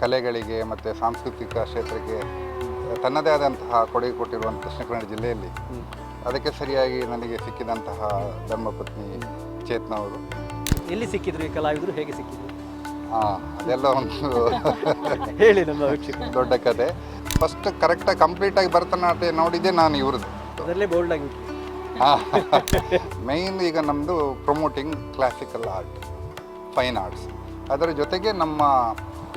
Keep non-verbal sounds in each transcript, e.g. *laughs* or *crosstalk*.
ಕಲೆಗಳಿಗೆ ಮತ್ತು ಸಾಂಸ್ಕೃತಿಕ ಕ್ಷೇತ್ರಕ್ಕೆ ತನ್ನದೇ ಆದಂತಹ ಕೊಡುಗೆ ಕೊಟ್ಟಿರುವಂಥ ದಕ್ಷಿಣ ಕನ್ನಡ ಜಿಲ್ಲೆಯಲ್ಲಿ ಅದಕ್ಕೆ ಸರಿಯಾಗಿ ನನಗೆ ಸಿಕ್ಕಿದಂತಹ ಧರ್ಮಪತ್ನಿ ಚೇತನ ಅವರು ಎಲ್ಲಿ ಸಿಕ್ಕಿದ್ರು ಈ ಕಲಾವಿದರು ಹೇಗೆ ಸಿಕ್ಕಿದ್ರು? ಹಾಂ ಅದೆಲ್ಲ ಒಂದು *laughs* ಹೇಳಿ ನಮ್ಮ ದೊಡ್ಡ ಕತೆ. ಫಸ್ಟ್ ಕರೆಕ್ಟಾಗಿ ಕಂಪ್ಲೀಟಾಗಿ ಭರತನಾಟ್ಯ ನೋಡಿದ್ದೆ ನಾನು ಇವ್ರದ್ದು. ಅದರಲ್ಲೇ ಬೋಲ್ಡ್ ಆಗಿ ಹಾಂ ಮೈನ್ *laughs* ಈಗ ನಮ್ಮದು promoting classical art fine arts ಅದರ ಜೊತೆಗೆ ನಮ್ಮ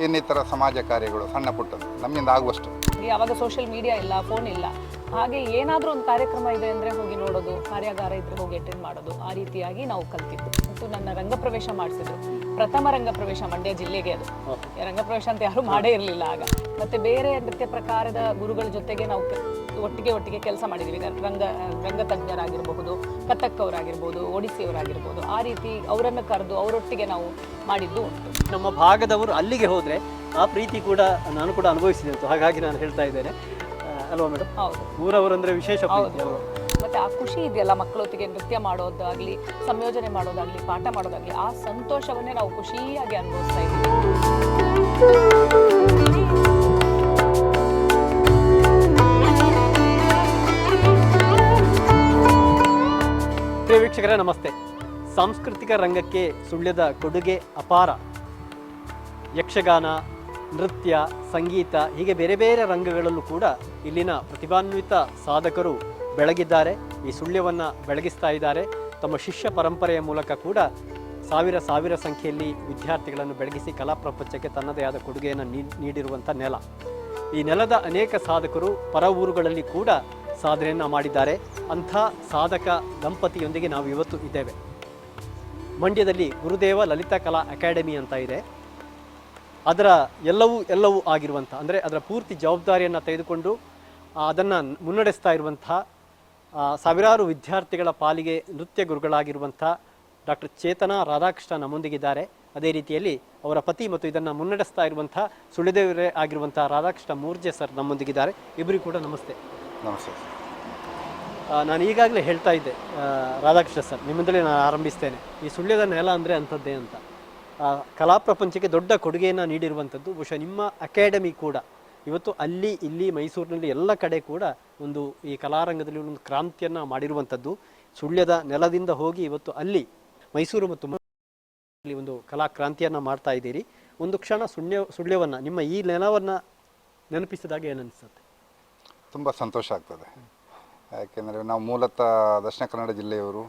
ಇನ್ನಿತರ ಸಮಾಜ ಕಾರ್ಯಗಳು ಸಣ್ಣ ಪುಟ್ಟದ್ದು ನಮ್ಮಿಂದ ಆಗುವಷ್ಟು. ಯಾವಾಗ ಸೋಷಿಯಲ್ ಮೀಡಿಯಾ ಇಲ್ಲ ಫೋನ್ ಇಲ್ಲ. ಹಾಗೆ ಏನಾದರೂ ಒಂದು ಕಾರ್ಯಕ್ರಮ ಇದೆ ಅಂದರೆ ಹೋಗಿ ನೋಡೋದು ಕಾರ್ಯಾಗಾರ ಇದ್ರೆ ಹೋಗಿ ಅಟೆಂಡ್ ಮಾಡೋದು ಆ ರೀತಿಯಾಗಿ ನಾವು ಕಲ್ತಿದ್ದು. ಮತ್ತು ನನ್ನ ರಂಗಪ್ರವೇಶ ಮಾಡಿಸಿದ್ರು. ಪ್ರಥಮ ರಂಗಪ್ರವೇಶ ಮಂಡ್ಯ ಜಿಲ್ಲೆಗೆ ಅದು. ರಂಗಪ್ರವೇಶ ಅಂತ ಯಾರೂ ಮಾಡೇ ಇರಲಿಲ್ಲ ಆಗ. ಮತ್ತು ಬೇರೆ ನೃತ್ಯ ಪ್ರಕಾರದ ಗುರುಗಳ ಜೊತೆಗೆ ನಾವು ಒಟ್ಟಿಗೆ ಒಟ್ಟಿಗೆ ಕೆಲಸ ಮಾಡಿದ್ದೀವಿ. ಈಗ ರಂಗ ತಜ್ಞರಾಗಿರ್ಬಹುದು ಕಥಕ್ ಅವರಾಗಿರ್ಬೋದು ಒಡಿಸ್ಸಿಯವರಾಗಿರ್ಬೋದು ಆ ರೀತಿ ಅವರನ್ನು ಕರೆದು ಅವರೊಟ್ಟಿಗೆ ನಾವು ಮಾಡಿದ್ದು ಉಂಟು. ನಮ್ಮ ಭಾಗದವರು ಅಲ್ಲಿಗೆ ಹೋದರೆ ಆ ಪ್ರೀತಿ ಕೂಡ ನಾನು ಕೂಡ ಅನುಭವಿಸಿದೆ ಅಂತ ಹಾಗಾಗಿ ನಾನು ಹೇಳ್ತಾ ಇದ್ದೇನೆ. ಅಲ್ವಾ ಮೇಡಮ್ ಹೌದು. ಊರವರಂದ್ರೆ ವಿಶೇಷ ಪ್ರೀತಿ ಹೌದು. ಮತ್ತೆ ಆ ಖುಷಿ ಇದೆಯಲ್ಲ ಮಕ್ಕಳೊತ್ತಿಗೆ ನೃತ್ಯ ಮಾಡೋದಾಗ್ಲಿ ಸಂಯೋಜನೆ ಮಾಡೋದಾಗ್ಲಿ ಪಾಠ ಮಾಡೋದಾಗ್ಲಿ ಆ ಸಂತೋಷವನ್ನೇ ನಾವು ಖುಷಿಯಾಗಿ ಅನುಭವಿಸ್ತಾ ಇದ್ದೀವಿ. ಪ್ರಿಯ ವೀಕ್ಷಕರೇ, ನಮಸ್ತೆ. ಸಾಂಸ್ಕೃತಿಕ ರಂಗಕ್ಕೆ ಸುಳ್ಯದ ಕೊಡುಗೆ ಅಪಾರ. ಯಕ್ಷಗಾನ, ನೃತ್ಯ, ಸಂಗೀತ, ಹೀಗೆ ಬೇರೆ ಬೇರೆ ರಂಗಗಳಲ್ಲೂ ಕೂಡ ಇಲ್ಲಿನ ಪ್ರತಿಭಾನ್ವಿತ ಸಾಧಕರು ಬೆಳಗಿದ್ದಾರೆ. ಈ ಸುಳ್ಯವನ್ನು ಬೆಳಗಿಸ್ತಾ ಇದ್ದಾರೆ. ತಮ್ಮ ಶಿಷ್ಯ ಪರಂಪರೆಯ ಮೂಲಕ ಕೂಡ ಸಾವಿರ ಸಾವಿರ ಸಂಖ್ಯೆಯಲ್ಲಿ ವಿದ್ಯಾರ್ಥಿಗಳನ್ನು ಬೆಳಗಿಸಿ ಕಲಾ ಪ್ರಪಂಚಕ್ಕೆ ತನ್ನದೇ ಆದ ಕೊಡುಗೆಯನ್ನು ನೀಡಿರುವಂಥ ನೆಲ. ಈ ನೆಲದ ಅನೇಕ ಸಾಧಕರು ಪರ ಊರುಗಳಲ್ಲಿ ಕೂಡ ಸಾಧನೆಯನ್ನು ಮಾಡಿದ್ದಾರೆ. ಅಂಥ ಸಾಧಕ ದಂಪತಿಯೊಂದಿಗೆ ನಾವು ಇವತ್ತು ಇದ್ದೇವೆ. ಮಂಡ್ಯದಲ್ಲಿ ಗುರುದೇವ ಲಲಿತಾ ಕಲಾ ಅಕಾಡೆಮಿ ಅಂತ ಇದೆ. ಅದರ ಎಲ್ಲವೂ ಎಲ್ಲವೂ ಆಗಿರುವಂಥ, ಅಂದರೆ ಅದರ ಪೂರ್ತಿ ಜವಾಬ್ದಾರಿಯನ್ನು ತೆಗೆದುಕೊಂಡು ಅದನ್ನು ಮುನ್ನಡೆಸ್ತಾ ಇರುವಂಥ ಸಾವಿರಾರು ವಿದ್ಯಾರ್ಥಿಗಳ ಪಾಲಿಗೆ ನೃತ್ಯ ಗುರುಗಳಾಗಿರುವಂಥ ಡಾಕ್ಟರ್ ಚೇತನ ರಾಧಾಕೃಷ್ಣ ನಮ್ಮೊಂದಿಗಿದ್ದಾರೆ. ಅದೇ ರೀತಿಯಲ್ಲಿ ಅವರ ಪತಿ ಮತ್ತು ಇದನ್ನು ಮುನ್ನಡೆಸ್ತಾ ಇರುವಂಥ ಸುಳಿದೇವರೇ ಆಗಿರುವಂಥ ರಾಧಾಕೃಷ್ಣ ಮೂರ್ಜೆ ಸರ್ ನಮ್ಮೊಂದಿಗಿದ್ದಾರೆ. ಇಬ್ಬರಿಗೂ ಕೂಡ ನಮಸ್ತೆ. ನಮಸ್ತೆ ನಾನು ಈಗಾಗಲೇ ಹೇಳ್ತಾ ಇದ್ದೆ ರಾಧಾಕೃಷ್ಣ ಸರ್, ನಿಮ್ಮಿಂದಲೇ ನಾನು ಆರಂಭಿಸ್ತೇನೆ. ಈ ಸುಳ್ಯದ ನೆಲ ಅಂದರೆ ಅಂಥದ್ದೇ ಅಂತ. ಕಲಾ ಪ್ರಪಂಚಕ್ಕೆ ದೊಡ್ಡ ಕೊಡುಗೆಯನ್ನು ನೀಡಿರುವಂಥದ್ದು, ಬಹುಶಃ ನಿಮ್ಮ ಅಕಾಡೆಮಿ ಕೂಡ. ಇವತ್ತು ಅಲ್ಲಿ, ಇಲ್ಲಿ, ಮೈಸೂರಿನಲ್ಲಿ ಎಲ್ಲ ಕಡೆ ಕೂಡ ಒಂದು ಈ ಕಲಾರಂಗದಲ್ಲಿ ಒಂದು ಕ್ರಾಂತಿಯನ್ನು ಮಾಡಿರುವಂಥದ್ದು. ಸುಳ್ಯದ ನೆಲದಿಂದ ಹೋಗಿ ಇವತ್ತು ಅಲ್ಲಿ, ಮೈಸೂರು ಮತ್ತು ಒಂದು ಕಲಾ ಕ್ರಾಂತಿಯನ್ನು ಮಾಡ್ತಾ ಇದ್ದೀರಿ. ಒಂದು ಕ್ಷಣ ಸುಳ್ಯ ಸುಳ್ಯವನ್ನು, ನಿಮ್ಮ ಈ ನೆಲವನ್ನು ನೆನಪಿಸಿದಾಗ ಏನನ್ನಿಸುತ್ತೆ? ತುಂಬ ಸಂತೋಷ ಆಗ್ತದೆ. ಯಾಕೆಂದರೆ ನಾವು ಮೂಲತಃ ದಕ್ಷಿಣ ಕನ್ನಡ ಜಿಲ್ಲೆಯವರು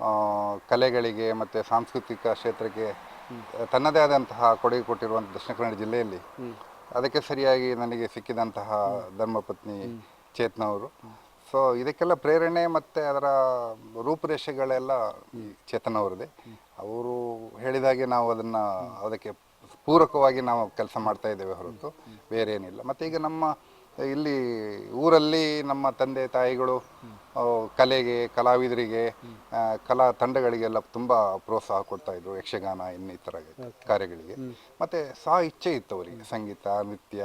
ಆ, ಕಲೆಗಳಿಗೆ ಮತ್ತು ಸಾಂಸ್ಕೃತಿಕ ಕ್ಷೇತ್ರಕ್ಕೆ ತನ್ನದೇ ಆದಂತಹ ಕೊಡುಗೆ ಕೊಟ್ಟಿರುವಂಥ ದಕ್ಷಿಣ ಕನ್ನಡ ಜಿಲ್ಲೆಯಲ್ಲಿ ಅದಕ್ಕೆ ಸರಿಯಾಗಿ ನನಗೆ ಸಿಕ್ಕಿದಂತಹ ಧರ್ಮಪತ್ನಿ ಚೇತನ ಅವರು ಸೊ ಇದಕ್ಕೆಲ್ಲ ಪ್ರೇರಣೆ ಮತ್ತು ಅದರ ರೂಪುರೇಷೆಗಳೆಲ್ಲ ಈ ಚೇತನ ಅವರದೇ ಅವರು ಹೇಳಿದಾಗೆ ನಾವು ಅದನ್ನು ಅದಕ್ಕೆ ಪೂರಕವಾಗಿ ನಾವು ಕೆಲಸ ಮಾಡ್ತಾ ಇದ್ದೇವೆ ಹೊರತು ಬೇರೆ ಏನಿಲ್ಲ ಮತ್ತು ಈಗ ನಮ್ಮ ಇಲ್ಲಿ ಊರಲ್ಲಿ ನಮ್ಮ ತಂದೆ ತಾಯಿಗಳು ಕಲೆಗೆ ಕಲಾವಿದರಿಗೆ ಕಲಾ ತಂಡಗಳಿಗೆಲ್ಲ ತುಂಬ ಪ್ರೋತ್ಸಾಹ ಕೊಡ್ತಾ ಇದ್ರು ಯಕ್ಷಗಾನ ಇನ್ನಿತರ ಕಾರ್ಯಗಳಿಗೆ. ಮತ್ತೆ ಸಹ ಇಚ್ಛೆ ಇತ್ತು ಅವರಿಗೆ ಸಂಗೀತ ನೃತ್ಯ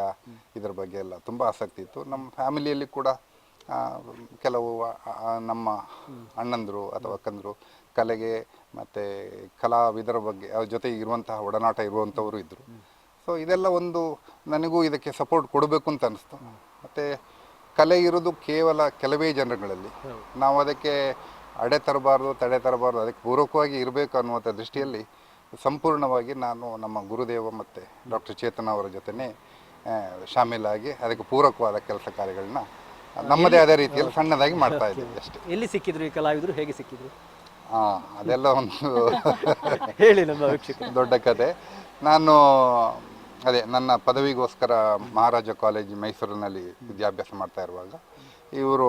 ಇದರ ಬಗ್ಗೆ ಎಲ್ಲ ತುಂಬ ಆಸಕ್ತಿ ಇತ್ತು. ನಮ್ಮ ಫ್ಯಾಮಿಲಿಯಲ್ಲಿ ಕೂಡ ಕೆಲವು ನಮ್ಮ ಅಣ್ಣಂದರು ಅಥವಾ ಅಕ್ಕಂದರು ಕಲೆಗೆ ಮತ್ತೆ ಕಲಾವಿದರ ಬಗ್ಗೆ ಅವ್ರ ಜೊತೆ ಇರುವಂತಹ ಒಡನಾಟ ಇರುವಂಥವರು ಇದ್ದರು ಸೊ ಇದೆಲ್ಲ ಒಂದು ನನಗೂ ಇದಕ್ಕೆ ಸಪೋರ್ಟ್ ಕೊಡಬೇಕು ಅಂತ ಅನಿಸ್ತು. ಮತ್ತು ಕಲೆ ಇರೋದು ಕೇವಲ ಕೆಲವೇ ಜನರುಗಳಲ್ಲಿ ನಾವು ಅದಕ್ಕೆ ಅಡೆ ತರಬಾರ್ದು ತಡೆ ತರಬಾರ್ದು ಅದಕ್ಕೆ ಪೂರಕವಾಗಿ ಇರಬೇಕು ಅನ್ನುವಂಥ ದೃಷ್ಟಿಯಲ್ಲಿ ಸಂಪೂರ್ಣವಾಗಿ ನಾನು ನಮ್ಮ ಗುರುದೇವ ಮತ್ತು ಡಾಕ್ಟರ್ ಚೇತನ ಅವರ ಜೊತೆನೇ ಶಾಮೀಲಾಗಿ ಅದಕ್ಕೆ ಪೂರಕವಾದ ಕೆಲಸ ಕಾರ್ಯಗಳನ್ನ ನಮ್ಮದೇ ಆದ ರೀತಿಯಲ್ಲಿ ಸಣ್ಣದಾಗಿ ಮಾಡ್ತಾ ಇದ್ದೀವಿ ಅಷ್ಟೇ. ಎಲ್ಲಿ ಸಿಕ್ಕಿದ್ರು ಈ ಕಲಾವಿದರು ಹೇಗೆ ಸಿಕ್ಕಿದ್ರು? ಹಾಂ ಅದೆಲ್ಲ ಒಂದು *laughs* ಹೇಳಿ ನಮ್ಮ ದೊಡ್ಡ ಕತೆ. ನಾನು ಅದೇ, ನನ್ನ ಪದವಿಗೋಸ್ಕರ ಮಹಾರಾಜ ಕಾಲೇಜ್ ಮೈಸೂರಿನಲ್ಲಿ ವಿದ್ಯಾಭ್ಯಾಸ ಮಾಡ್ತಾ ಇರುವಾಗ, ಇವರು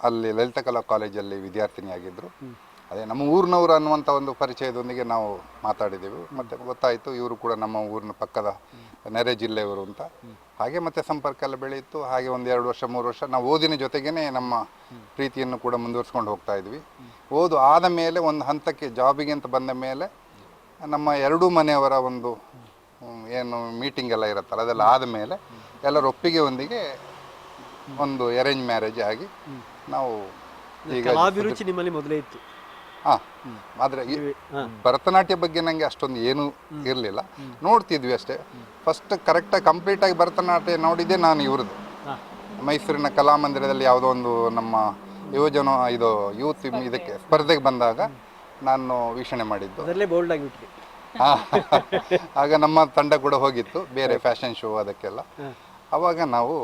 ಅಲ್ಲಿ ಲಲಿತ ಕಲಾ ಕಾಲೇಜಲ್ಲಿ ವಿದ್ಯಾರ್ಥಿನಿಯಾಗಿದ್ದರು ಅದೇ, ನಮ್ಮ ಊರಿನವರು ಅನ್ನುವಂಥ ಒಂದು ಪರಿಚಯದೊಂದಿಗೆ ನಾವು ಮಾತಾಡಿದೆವು. ಮತ್ತು ಗೊತ್ತಾಯಿತು, ಇವರು ಕೂಡ ನಮ್ಮ ಊರಿನ ಪಕ್ಕದ ನೆರೆ ಜಿಲ್ಲೆಯವರು ಅಂತ. ಹಾಗೆ ಮತ್ತೆ ಸಂಪರ್ಕ ಎಲ್ಲ ಬೆಳೆಯಿತು ಹಾಗೆ ಒಂದು ಎರಡು ವರ್ಷ, ಮೂರು ವರ್ಷ ನಾವು ಓದಿನ ಜೊತೆಗೇನೆ ನಮ್ಮ ಪ್ರೀತಿಯನ್ನು ಕೂಡ ಮುಂದುವರಿಸ್ಕೊಂಡು ಹೋಗ್ತಾ ಇದ್ವಿ. ಓದು ಆದ ಮೇಲೆ ಒಂದು ಹಂತಕ್ಕೆ ಜಾಬಿಗೆ ಅಂತ ಬಂದ ಮೇಲೆ ನಮ್ಮ ಎರಡೂ ಮನೆಯವರ ಒಂದು ಏನು ಮೀಟಿಂಗ್ ಎಲ್ಲ ಇರುತ್ತಲ್ಲ ಅದೆಲ್ಲ ಆದಮೇಲೆ ಎಲ್ಲರ ಒಪ್ಪಿಗೆಯೊಂದಿಗೆ ಒಂದು ಅರೇಂಜ್ ಮ್ಯಾರೇಜ್ ಆಗಿ ನಾವು ಈಗ ಕಲಾಭಿರುಚಿ ನಿಮ್ಮಲ್ಲಿ ಮೊದಲೇ ಇತ್ತು. ಹಾಂ ಆದರೆ ಭರತನಾಟ್ಯ ಬಗ್ಗೆ ನನಗೆ ಅಷ್ಟೊಂದು ಏನು ಇರಲಿಲ್ಲ. ನೋಡ್ತಿದ್ವಿ ಅಷ್ಟೇ. ಫಸ್ಟ್ ಕರೆಕ್ಟಾಗಿ ಕಂಪ್ಲೀಟಾಗಿ ಭರತನಾಟ್ಯ ನೋಡಿದ್ದೆ ನಾನು ಇವ್ರದ್ದು. ಮೈಸೂರಿನ ಕಲಾಮಂದಿರದಲ್ಲಿ ಯಾವುದೋ ಒಂದು ನಮ್ಮ ಯುವಜನ ಇದು ಯೂತ್ ಇದಕ್ಕೆ ಸ್ಪರ್ಧೆಗೆ ಬಂದಾಗ ನಾನು ವೀಕ್ಷಣೆ ಮಾಡಿದ್ದು. ಅದರಲ್ಲೇ ಬೋಲ್ಡ್. ಆಗ ನಮ್ಮ ತಂಡ ಕೂಡ ಹೋಗಿತ್ತು ಬೇರೆ ಫ್ಯಾಷನ್ ಶೋ ಅದಕ್ಕೆಲ್ಲ. ಅವಾಗ ನಾವು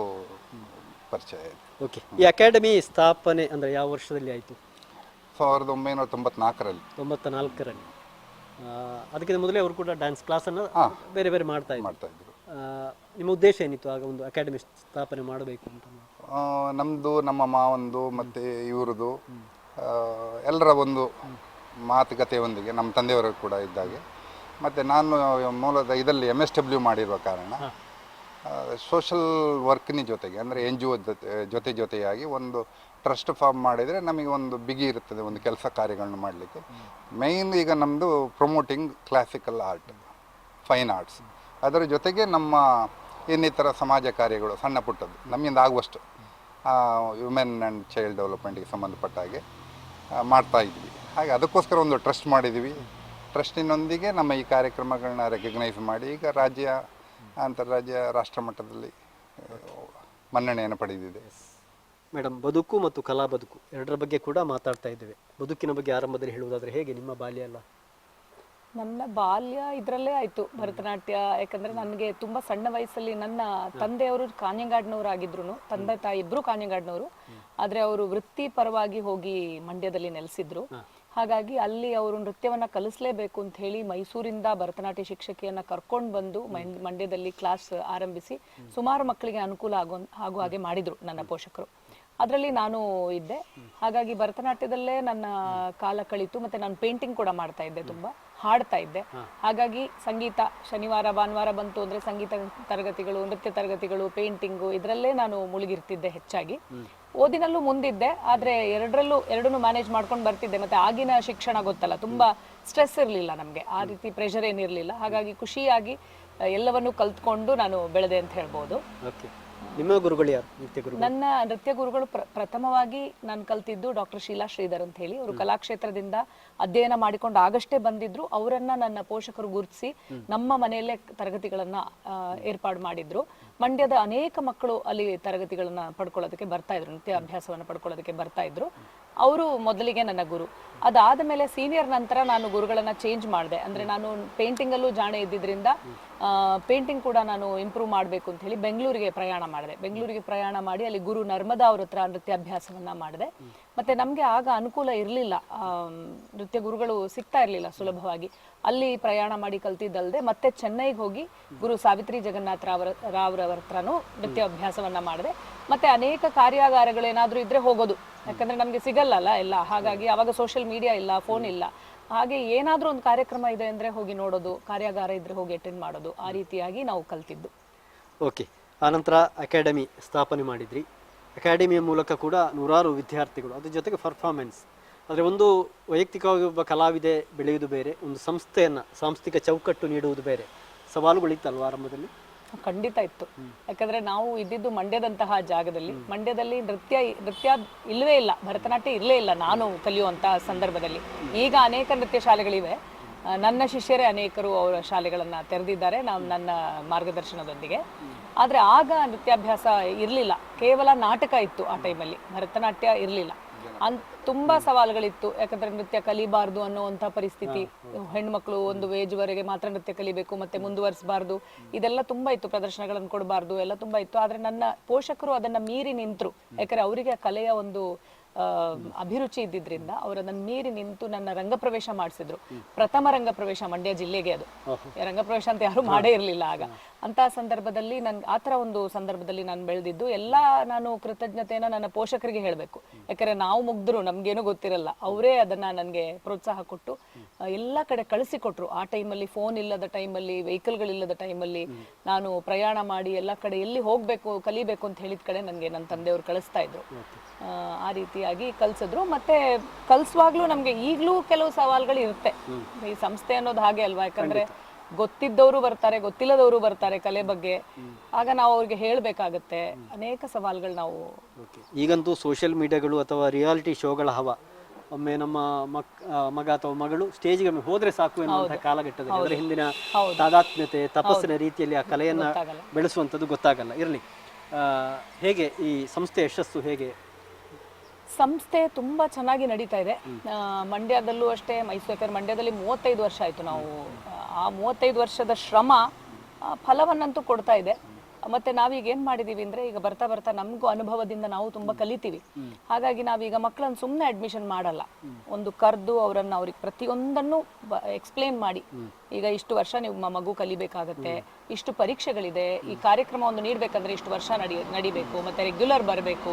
ಪರಿಚಯ ಆಯಿತು. ಓಕೆ. ಈ ಅಕಾಡೆಮಿ ಸ್ಥಾಪನೆ ಅಂದರೆ ಯಾವ ವರ್ಷದಲ್ಲಿ ಆಯಿತು? ಸಾವಿರದ ಒಂಬೈನೂರ ತೊಂಬತ್ನಾಲ್ಕರಲ್ಲಿ. ತೊಂಬತ್ತ ನಾಲ್ಕರಲ್ಲಿ ಅದಕ್ಕಿಂತ ಮೊದಲೇ ಅವರು ಕೂಡ ಡ್ಯಾನ್ಸ್ ಕ್ಲಾಸನ್ನು ಬೇರೆ ಬೇರೆ ಮಾಡ್ತಾ ಇದ್ರು. ಮಾಡ್ತಾ ಇದ್ರು. ಆ, ನಿಮ್ಮ ಉದ್ದೇಶ ಏನಿತ್ತು ಆಗ ಒಂದು ಅಕಾಡೆಮಿ ಸ್ಥಾಪನೆ ಮಾಡಬೇಕು ಅಂತ? ನಮ್ಮದು ನಮ್ದು ನಮ್ಮ ಮಾವಂದು ಮತ್ತೆ ಇವರದು ಎಲ್ಲರ ಒಂದು ಮಾತುಕತೆಯೊಂದಿಗೆ ನಮ್ಮ ತಂದೆಯವರು ಕೂಡ ಇದ್ದಾಗೆ ಮತ್ತು ನಾನು ಮೂಲದ ಇದರಲ್ಲಿ ಎಂ ಎಸ್ ಡಬ್ಲ್ಯೂ ಮಾಡಿರುವ ಕಾರಣ ಸೋಷಲ್ ವರ್ಕ್ನ ಜೊತೆಗೆ ಅಂದರೆ ಎನ್ ಜಿ ಒ ಜೊತೆ ಜೊತೆ ಜೊತೆಯಾಗಿ ಒಂದು ಟ್ರಸ್ಟ್ ಫಾರ್ಮ್ ಮಾಡಿದರೆ ನಮಗೆ ಒಂದು ಬಿಗಿ ಇರ್ತದೆ ಒಂದು ಕೆಲಸ ಕಾರ್ಯಗಳನ್ನು ಮಾಡಲಿಕ್ಕೆ. ಮೇಯ್ನ್ ಈಗ ನಮ್ಮದು promoting classical art fine arts ಅದರ ಜೊತೆಗೆ ನಮ್ಮ ಇನ್ನಿತರ ಸಮಾಜ ಕಾರ್ಯಗಳು ಸಣ್ಣ ಪುಟ್ಟದ್ದು ನಮ್ಮಿಂದ ಆಗುವಷ್ಟು ವುಮೆನ್ ಆ್ಯಂಡ್ ಚೈಲ್ಡ್ ಡೆವಲಪ್ಮೆಂಟಿಗೆ ಸಂಬಂಧಪಟ್ಟ ಹಾಗೆ ಮಾಡ್ತಾ ಇದ್ವಿ. ಹಾಗೆ ಅದಕ್ಕೋಸ್ಕರ ಒಂದು ಟ್ರಸ್ಟ್ ಮಾಡಿದ್ವಿ. ಟ್ರಸ್ಟಿನೊಂದಿಗೆ ನಮ್ಮ ಈ ಕಾರ್ಯಕ್ರಮಗಳನ್ನ ರೆಕಗ್ನೈಸ್ ಮಾಡಿ ಈಗ ರಾಜ್ಯ ಅಂತಾರಾಜ್ಯ ರಾಷ್ಟ್ರ ಮಟ್ಟದಲ್ಲಿ ಮನ್ನಣೆಯನ್ನು ಪಡೆದಿದೆ. ಮೇಡಮ್ ಬದುಕು ಮತ್ತು ಕಲಾ ಬದುಕು ಎರಡರ ಬಗ್ಗೆ ಕೂಡ ಮಾತಾಡ್ತಾ ಇದ್ದೇವೆ. ಬದುಕಿನ ಬಗ್ಗೆ ಆರಂಭದಲ್ಲಿ ಹೇಳುವುದಾದ್ರೆ ಹೇಗೆ ನಿಮ್ಮ ಬಾಲ್ಯ ಅಲ್ಲ ನನ್ನ ಬಾಲ್ಯ ಇದರಲ್ಲೇ ಆಯ್ತು ಭರತನಾಟ್ಯ ಯಾಕಂದ್ರೆ ನನಗೆ ತುಂಬಾ ಸಣ್ಣ ವಯಸ್ಸಲ್ಲಿ ನನ್ನ ತಂದೆಯವರು ಕಾನ್ಯಂಗಾಡ್ನವ್ರು ಆಗಿದ್ರು ತಂದೆ ತಾಯಿ ಇಬ್ಬರು ಕಾನ್ಯಂಗಾಡ್ನವರು. ಆದ್ರೆ ಅವರು ವೃತ್ತಿ ಪರವಾಗಿ ಹೋಗಿ ಮಂಡ್ಯದಲ್ಲಿ ನೆಲೆಸಿದ್ರು. ಹಾಗಾಗಿ ಅಲ್ಲಿ ಅವರು ನೃತ್ಯವನ್ನ ಕಲಿಸಲೇಬೇಕು ಅಂತ ಹೇಳಿ ಮೈಸೂರಿಂದ ಭರತನಾಟ್ಯ ಶಿಕ್ಷಕಿಯನ್ನ ಕರ್ಕೊಂಡು ಬಂದು ಮಂಡ್- ಮಂಡ್ಯದಲ್ಲಿ ಕ್ಲಾಸ್ ಆರಂಭಿಸಿ ಸುಮಾರು ಮಕ್ಕಳಿಗೆ ಅನುಕೂಲ ಆಗೋ ಆಗೋ ಹಾಗೆ ಮಾಡಿದ್ರು ನನ್ನ ಪೋಷಕರು. ಅದರಲ್ಲಿ ನಾನು ಇದ್ದೆ. ಹಾಗಾಗಿ ಭರತನಾಟ್ಯದಲ್ಲೇ ನನ್ನ ಕಾಲ ಕಳಿತು. ಮತ್ತೆ ನಾನು ಪೇಂಟಿಂಗ್ ಕೂಡ ಮಾಡ್ತಾ ಇದ್ದೆ ತುಂಬಾ. ಹಾಡ್ತಾ ಇದ್ದೆ. ಹಾಗಾಗಿ ಸಂಗೀತ ಶನಿವಾರ ಭಾನುವಾರ ಬಂತು ಅಂದ್ರೆ ಸಂಗೀತ ತರಗತಿಗಳು ನೃತ್ಯ ತರಗತಿಗಳು ಪೇಂಟಿಂಗು ಇದರಲ್ಲೇ ನಾನು ಮುಳುಗಿರ್ತಿದ್ದೆ ಹೆಚ್ಚಾಗಿ. ಓದಿನಲ್ಲೂ ಮುಂದಿದ್ದೆ ಆದ್ರೆ ಎರಡರಲ್ಲೂ ಎರಡನ್ನೂ ಮ್ಯಾನೇಜ್ ಮಾಡ್ಕೊಂಡು ಬರ್ತಿದ್ದೆ. ಮತ್ತೆ ಆಗಿನ ಶಿಕ್ಷಣ ಗೊತ್ತಲ್ಲ ತುಂಬಾ ಸ್ಟ್ರೆಸ್ ಇರಲಿಲ್ಲ ನಮಗೆ. ಆ ರೀತಿ ಪ್ರೆಷರ್ ಏನಿರಲಿಲ್ಲ. ಹಾಗಾಗಿ ಖುಷಿಯಾಗಿ ಎಲ್ಲವನ್ನೂ ಕಲ್ತ್ಕೊಂಡು ನಾನು ಬೆಳೆದೆ ಅಂತ ಹೇಳ್ಬೋದು. ನಿಮ್ಮ ಗುರುಗಳು ಯಾರು? ನೃತ್ಯ ಗುರು ನನ್ನ ನೃತ್ಯ ಗುರುಗಳು ಪ್ರ- ಪ್ರಥಮವಾಗಿ ನಾನು ಕಲ್ತಿದ್ದು ಡಾಕ್ಟರ್ ಶೀಲಾ ಶ್ರೀಧರ್ ಅಂತ ಹೇಳಿ. ಅವರು ಕಲಾಕ್ಷೇತ್ರದಿಂದ ಅಧ್ಯಯನ ಮಾಡಿಕೊಂಡು ಆಗಷ್ಟೇ ಬಂದಿದ್ರು ಅವರನ್ನ ನನ್ನ ಪೋಷಕರು ಗುರುತಿಸಿ ನಮ್ಮ ಮನೆಯಲ್ಲೇ ತರಗತಿಗಳನ್ನ ಏರ್ಪಾಡು ಮಾಡಿದ್ರು. ಮಂಡ್ಯದ ಅನೇಕ ಮಕ್ಕಳು ಅಲ್ಲಿ ತರಗತಿಗಳನ್ನ ಪಡ್ಕೊಳ್ಳೋದಕ್ಕೆ ಬರ್ತಾ ಇದ್ರು ನೃತ್ಯ ಅಭ್ಯಾಸವನ್ನ ಪಡ್ಕೊಳ್ಳೋದಕ್ಕೆ ಬರ್ತಾ ಇದ್ರು. ಅವರು ಮೊದಲಿಗೆ ನನ್ನ ಗುರು. ಅದಾದ ಮೇಲೆ ಸೀನಿಯರ್ ನಂತರ ನಾನು ಗುರುಗಳನ್ನ ಚೇಂಜ್ ಮಾಡಿದೆ. ಅಂದ್ರೆ ನಾನು ಪೇಂಟಿಂಗ್ ಅಲ್ಲೂ ಜಾಣೆ ಇದ್ದಿದ್ರಿಂದ ಪೇಂಟಿಂಗ್ ಕೂಡ ನಾನು ಇಂಪ್ರೂವ್ ಮಾಡಬೇಕು ಅಂತ ಹೇಳಿ ಬೆಂಗಳೂರಿಗೆ ಪ್ರಯಾಣ ಮಾಡಿದೆ. ಬೆಂಗಳೂರಿಗೆ ಪ್ರಯಾಣ ಮಾಡಿ ಅಲ್ಲಿ ಗುರು ನರ್ಮದಾ ಅವ್ರ ಹತ್ರ ನೃತ್ಯಾಭ್ಯಾಸವನ್ನ ಮಾಡಿದೆ. ಮತ್ತೆ ನಮ್ಗೆ ಆಗ ಅನುಕೂಲ ಇರಲಿಲ್ಲ. ನೃತ್ಯ ಗುರುಗಳು ಸಿಗ್ತಾ ಇರಲಿಲ್ಲ ಸುಲಭವಾಗಿ. ಅಲ್ಲಿ ಪ್ರಯಾಣ ಮಾಡಿ ಕಲ್ತಿದ್ದಲ್ದೆ ಮತ್ತೆ ಚೆನ್ನೈಗೆ ಹೋಗಿ ಗುರು ಸಾವಿತ್ರಿ ಜಗನ್ನಾಥ ರಾವ್ರ ರಾವ್ರವರ ಹತ್ರನೂ ನೃತ್ಯ ಅಭ್ಯಾಸವನ್ನ ಮಾಡಿದೆ. ಮತ್ತೆ ಅನೇಕ ಕಾರ್ಯಾಗಾರಗಳೇನಾದ್ರೂ ಇದ್ರೆ ಹೋಗೋದು. ಯಾಕಂದ್ರೆ ನಮ್ಗೆ ಸಿಗಲ್ಲಲ್ಲ ಎಲ್ಲ. ಹಾಗಾಗಿ ಅವಾಗ ಸೋಷಿಯಲ್ ಮೀಡಿಯಾ ಇಲ್ಲ ಫೋನ್ ಇಲ್ಲ. ಹಾಗೆ ಏನಾದ್ರೂ ಒಂದು ಕಾರ್ಯಕ್ರಮ ಇದೆ ಅಂದ್ರೆ ಹೋಗಿ ನೋಡೋದು, ಕಾರ್ಯಾಗಾರ ಇದ್ರೆ ಹೋಗಿ ಅಟೆಂಡ್ ಮಾಡೋದು. ಆ ರೀತಿಯಾಗಿ ನಾವು ಕಲ್ತಿದ್ದು. ಓಕೆ ಆನಂತರ ಅಕಾಡೆಮಿ ಸ್ಥಾಪನೆ ಮಾಡಿದ್ರಿ. ಅಕಾಡೆಮಿಯ ಮೂಲಕ ಕೂಡ ನೂರಾರು ವಿದ್ಯಾರ್ಥಿಗಳು, ಅದ್ರ ಜೊತೆಗೆ ಪರ್ಫಾರ್ಮೆನ್ಸ್ ಆದರೆ ಒಂದು ವೈಯಕ್ತಿಕವಾಗಿ ಒಬ್ಬ ಕಲಾವಿದೆ ಬೆಳೆಯುವುದು ಬೇರೆ ಒಂದು ಸಂಸ್ಥೆಯನ್ನು ಸಾಂಸ್ಥಿಕ ಚೌಕಟ್ಟು ನೀಡುವುದು ಬೇರೆ. ಸವಾಲುಗಳಿತ್ತಲ್ವ ಆರಂಭದಲ್ಲಿ? ಖಂಡಿತ ಇತ್ತು. ಯಾಕಂದ್ರೆ ನಾವು ಇದ್ದಿದ್ದು ಮಂಡ್ಯದಂತಹ ಜಾಗದಲ್ಲಿ ಮಂಡ್ಯದಲ್ಲಿ ನೃತ್ಯ ನೃತ್ಯ ಇಲ್ಲವೇ ಇಲ್ಲ ಭರತನಾಟ್ಯ ಇಲ್ಲೇ ಇಲ್ಲ ನಾನು ಕಲಿಯುವಂತಹ ಸಂದರ್ಭದಲ್ಲಿ. ಈಗ ಅನೇಕ ನೃತ್ಯ ಶಾಲೆಗಳಿವೆ. ನನ್ನ ಶಿಷ್ಯರೇ ಅನೇಕರು ಅವರ ಶಾಲೆಗಳನ್ನ ತೆರೆದಿದ್ದಾರೆ ನಾವು ನನ್ನ ಮಾರ್ಗದರ್ಶನದೊಂದಿಗೆ. ಆದ್ರೆ ಆಗ ನೃತ್ಯಾಭ್ಯಾಸ ಇರಲಿಲ್ಲ. ಕೇವಲ ನಾಟಕ ಇತ್ತು ಆ ಟೈಮಲ್ಲಿ ಭರತನಾಟ್ಯ ಇರಲಿಲ್ಲ. ಅನ್ ತುಂಬಾ ಸವಾಲುಗಳಿತ್ತು. ಯಾಕಂದ್ರೆ ನೃತ್ಯ ಕಲಿಬಾರ್ದು ಅನ್ನುವಂತ ಪರಿಸ್ಥಿತಿ. ಹೆಣ್ಮಕ್ಳು ಒಂದು ವೇಜ್ ವರೆಗೆ ಮಾತ್ರ ನೃತ್ಯ ಕಲಿಬೇಕು ಮತ್ತೆ ಮುಂದುವರಿಸಬಾರ್ದು. ಇದೆಲ್ಲ ತುಂಬಾ ಇತ್ತು. ಪ್ರದರ್ಶನಗಳನ್ನು ಕೊಡಬಾರ್ದು. ಎಲ್ಲ ತುಂಬಾ ಇತ್ತು. ಆದ್ರೆ ನನ್ನ ಪೋಷಕರು ಅದನ್ನ ಮೀರಿ ನಿಂತರು. ಯಾಕಂದ್ರೆ ಅವರಿಗೆ ಆ ಕಲೆಯ ಒಂದು ಅಭಿರುಚಿ ಇದ್ದಿದ್ರಿಂದ ಅವರು ಅದನ್ನ ಮೀರಿ ನಿಂತು ನನ್ನ ರಂಗಪ್ರವೇಶ ಮಾಡಿಸಿದ್ರು. ಪ್ರಥಮ ರಂಗಪ್ರವೇಶ ಮಂಡ್ಯ ಜಿಲ್ಲೆಗೆ ಅದು. ರಂಗಪ್ರವೇಶ ಅಂತ ಯಾರು ಮಾಡೇ ಇರಲಿಲ್ಲ ಆಗ. ಅಂತ ಸಂದರ್ಭದಲ್ಲಿ ನನ್ ಆ ಥರ ಒಂದು ಸಂದರ್ಭದಲ್ಲಿ ನಾನು ಬೆಳೆದಿದ್ದು. ಎಲ್ಲ ನಾನು ಕೃತಜ್ಞತೆಯನ್ನ ನನ್ನ ಪೋಷಕರಿಗೆ ಹೇಳಬೇಕು. ಯಾಕಂದ್ರೆ ನಾವು ಮುಗ್ದ್ರು ನಮ್ಗೇನು ಗೊತ್ತಿರಲ್ಲ. ಅವರೇ ಅದನ್ನ ನನಗೆ ಪ್ರೋತ್ಸಾಹ ಕೊಟ್ಟು ಎಲ್ಲ ಕಡೆ ಕಳಿಸಿಕೊಟ್ರು. ಆ ಟೈಮಲ್ಲಿ ಫೋನ್ ಇಲ್ಲದ ಟೈಮಲ್ಲಿ ವೆಹಿಕಲ್ಗಳಿಲ್ಲದ ಟೈಮಲ್ಲಿ ನಾನು ಪ್ರಯಾಣ ಮಾಡಿ ಎಲ್ಲ ಕಡೆ ಎಲ್ಲಿ ಹೋಗ್ಬೇಕು ಕಲಿಬೇಕು ಅಂತ ಹೇಳಿದ ಕಡೆ ನನಗೆ ನನ್ನ ತಂದೆಯವರು ಕಳಿಸ್ತಾ ಇದ್ರು. ಆ, ರೀತಿಯಾಗಿ ಕಲ್ಸಿದ್ರು. ಮತ್ತೆ ಕಲ್ಸುವಾಗ್ಲೂ ನಮ್ಗೆ ಈಗ್ಲೂ ಕೆಲವು ಸವಾಲುಗಳು ಇರುತ್ತೆ. ಈ ಸಂಸ್ಥೆ ಅನ್ನೋದು ಹಾಗೆ ಅಲ್ವಾ? ಯಾಕಂದ್ರೆ ಗೊತ್ತಿದ್ದವರು ಬರ್ತಾರೆ ಗೊತ್ತಿಲ್ಲದವರು ಬರ್ತಾರೆ ಕಲೆ ಬಗ್ಗೆ. ಆಗ ನಾವು ಅವ್ರಿಗೆ ಹೇಳ್ಬೇಕಾಗತ್ತೆ. ಅನೇಕ ಸವಾಲುಗಳು ನಾವು ಈಗಂತೂ ಸೋಷಿಯಲ್ ಮೀಡಿಯಾಗಳು ಅಥವಾ ರಿಯಾಲಿಟಿ ಶೋಗಳ ಹವ. ಒಮ್ಮೆ ನಮ್ಮ ಮಕ್ ಮಗ ಅಥವಾ ಮಗಳು ಸ್ಟೇಜ್ಗೆ ಹೋದ್ರೆ ಸಾಕು ಎನ್ನುವಂತಹ ಕಾಲಘಟ್ಟದಲ್ಲಿ. ಅದರ ಹಿಂದಿನ ತಾದಾತ್ಮ್ಯತೆ ತಪಸ್ಸಿನ ರೀತಿಯಲ್ಲಿ ಆ ಕಲೆಯನ್ನ. ಬೆಳೆಸುವಂಥದ್ದು ಗೊತ್ತಾಗಲ್ಲ. ಇರಲಿ. ಹೇಗೆ ಈ ಸಂಸ್ಥೆ ಯಶಸ್ಸು ಹೇಗೆ ಸಂಸ್ಥೆ ತುಂಬಾ ಚೆನ್ನಾಗಿ ನಡೀತಾ ಇದೆ. ಮಂಡ್ಯದಲ್ಲೂ ಅಷ್ಟೇ, ಮೈಸೂರು ಯಾಕಂದ್ರೆ ಮಂಡ್ಯದಲ್ಲಿ ಮೂವತ್ತೈದು ವರ್ಷ ಆಯ್ತು ನಾವು. ಆ ಮೂವತ್ತೈದು ವರ್ಷದ ಶ್ರಮ ಫಲವನ್ನಂತೂ ಕೊಡ್ತಾ ಇದೆ. ಮತ್ತೆ ನಾವೀಗ ಏನು ಮಾಡಿದೀವಿ ಅಂದ್ರೆ, ಈಗ ಬರ್ತಾ ಬರ್ತಾ ನಮಗೂ ಅನುಭವದಿಂದ ನಾವು ತುಂಬಾ ಕಲಿತೀವಿ. ಹಾಗಾಗಿ ನಾವೀಗ ಮಕ್ಕಳನ್ನ ಸುಮ್ಮನೆ ಅಡ್ಮಿಷನ್ ಮಾಡಲ್ಲ. ಒಂದು ಕರೆದು ಅವರನ್ನು ಅವ್ರಿಗೆ ಪ್ರತಿಯೊಂದನ್ನು ಎಕ್ಸ್ಪ್ಲೇನ್ ಮಾಡಿ. ಈಗ ಇಷ್ಟು ವರ್ಷ ನೀವು ನಮ್ಮ ಮಗು ಕಲಿಬೇಕಾಗತ್ತೆ ಇಷ್ಟು ಪರೀಕ್ಷೆಗಳಿದೆ ಈ ಕಾರ್ಯಕ್ರಮ ಒಂದು ನೀಡ್ಬೇಕಂದ್ರೆ ಇಷ್ಟು ವರ್ಷ ನಡಿ ನಡಿಬೇಕು ಮತ್ತೆ ರೆಗ್ಯುಲರ್ ಬರಬೇಕು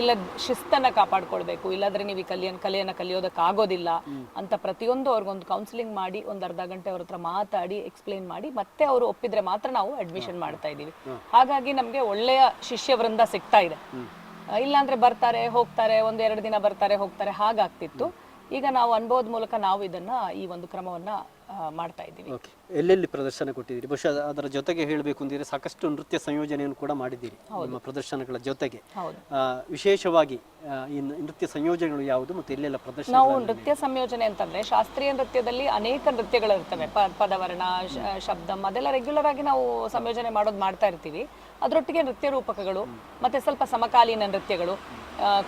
ಇಲ್ಲ ಶಿಸ್ತನ್ನ ಕಾಪಾಡ್ಕೊಳ್ಬೇಕು ಇಲ್ಲಾದ್ರೆ ನೀವು ಈ ಕಲಿಯನ್ ಕಲೆಯನ್ನ ಕಲಿಯೋದಕ್ಕೆ ಆಗೋದಿಲ್ಲ ಅಂತ ಪ್ರತಿಯೊಂದು ಅವ್ರಿಗೊಂದು ಕೌನ್ಸಿಲಿಂಗ್ ಮಾಡಿ ಒಂದು ಅರ್ಧ ಗಂಟೆ ಅವ್ರ ಹತ್ರ ಮಾತಾಡಿ ಎಕ್ಸ್ಪ್ಲೈನ್ ಮಾಡಿ ಮತ್ತೆ ಅವರು ಒಪ್ಪಿದ್ರೆ ಮಾತ್ರ ನಾವು ಅಡ್ಮಿಷನ್ ಮಾಡ್ತಾ ಇದೀವಿ ಹಾಗಾಗಿ ನಮ್ಗೆ ಒಳ್ಳೆಯ ಶಿಷ್ಯ ವೃಂದ ಸಿಗ್ತಾ ಇದೆ. ಇಲ್ಲಾಂದ್ರೆ ಬರ್ತಾರೆ ಹೋಗ್ತಾರೆ ಒಂದ್ ಎರಡು ದಿನ ಬರ್ತಾರೆ ಹೋಗ್ತಾರೆ ಹಾಗಾಗ್ತಿತ್ತು. ಈಗ ನಾವು ಅನುಭವದ ಮೂಲಕ ನಾವು ಇದನ್ನ ಈ ಒಂದು ಕ್ರಮವನ್ನ ಮಾಡ್ತಾ ಇದ್ದೀವಿ. ಓಕೆ. ಎಲ್ಲೆಲ್ಲಿ ಪ್ರದರ್ಶನ ಕೊಟ್ಟಿದ್ದೀರಿ? ಬಹುಶಃ ಅದರ ಜೊತೆಗೆ ಹೇಳಬೇಕು ಅಂದರೆ ಸಾಕಷ್ಟು ನೃತ್ಯ ಸಂಯೋಜನೆಯನ್ನು ಕೂಡ ಮಾಡಿದ್ದೀರಿ ನಿಮ್ಮ ಪ್ರದರ್ಶನಗಳ ಜೊತೆಗೆ. ಆ, ವಿಶೇಷವಾಗಿ ಆ, ಈ ನೃತ್ಯ ಸಂಯೋಜನೆಗಳು ಯಾವುದು ಮತ್ತು ಎಲ್ಲೆಲ್ಲ ಪ್ರದರ್ಶನ ನಾವು ನೃತ್ಯ ಸಂಯೋಜನೆ ಅಂತಂದ್ರೆ ಶಾಸ್ತ್ರೀಯ ನೃತ್ಯದಲ್ಲಿ ಅನೇಕ ನೃತ್ಯಗಳಿರ್ತವೆ. ಪ ಪದವರ್ಣ ಶ- ಶಬ್ದಂ ಅದೆಲ್ಲ ರೆಗ್ಯುಲರ್ ಆಗಿ ನಾವು ಸಂಯೋಜನೆ ಮಾಡೋದು ಮಾಡ್ತಾ ಇರ್ತೀವಿ. ಅದರೊಟ್ಟಿಗೆ ನೃತ್ಯ ರೂಪಕಗಳು ಮತ್ತೆ ಸ್ವಲ್ಪ ಸಮಕಾಲೀನ ನೃತ್ಯಗಳು.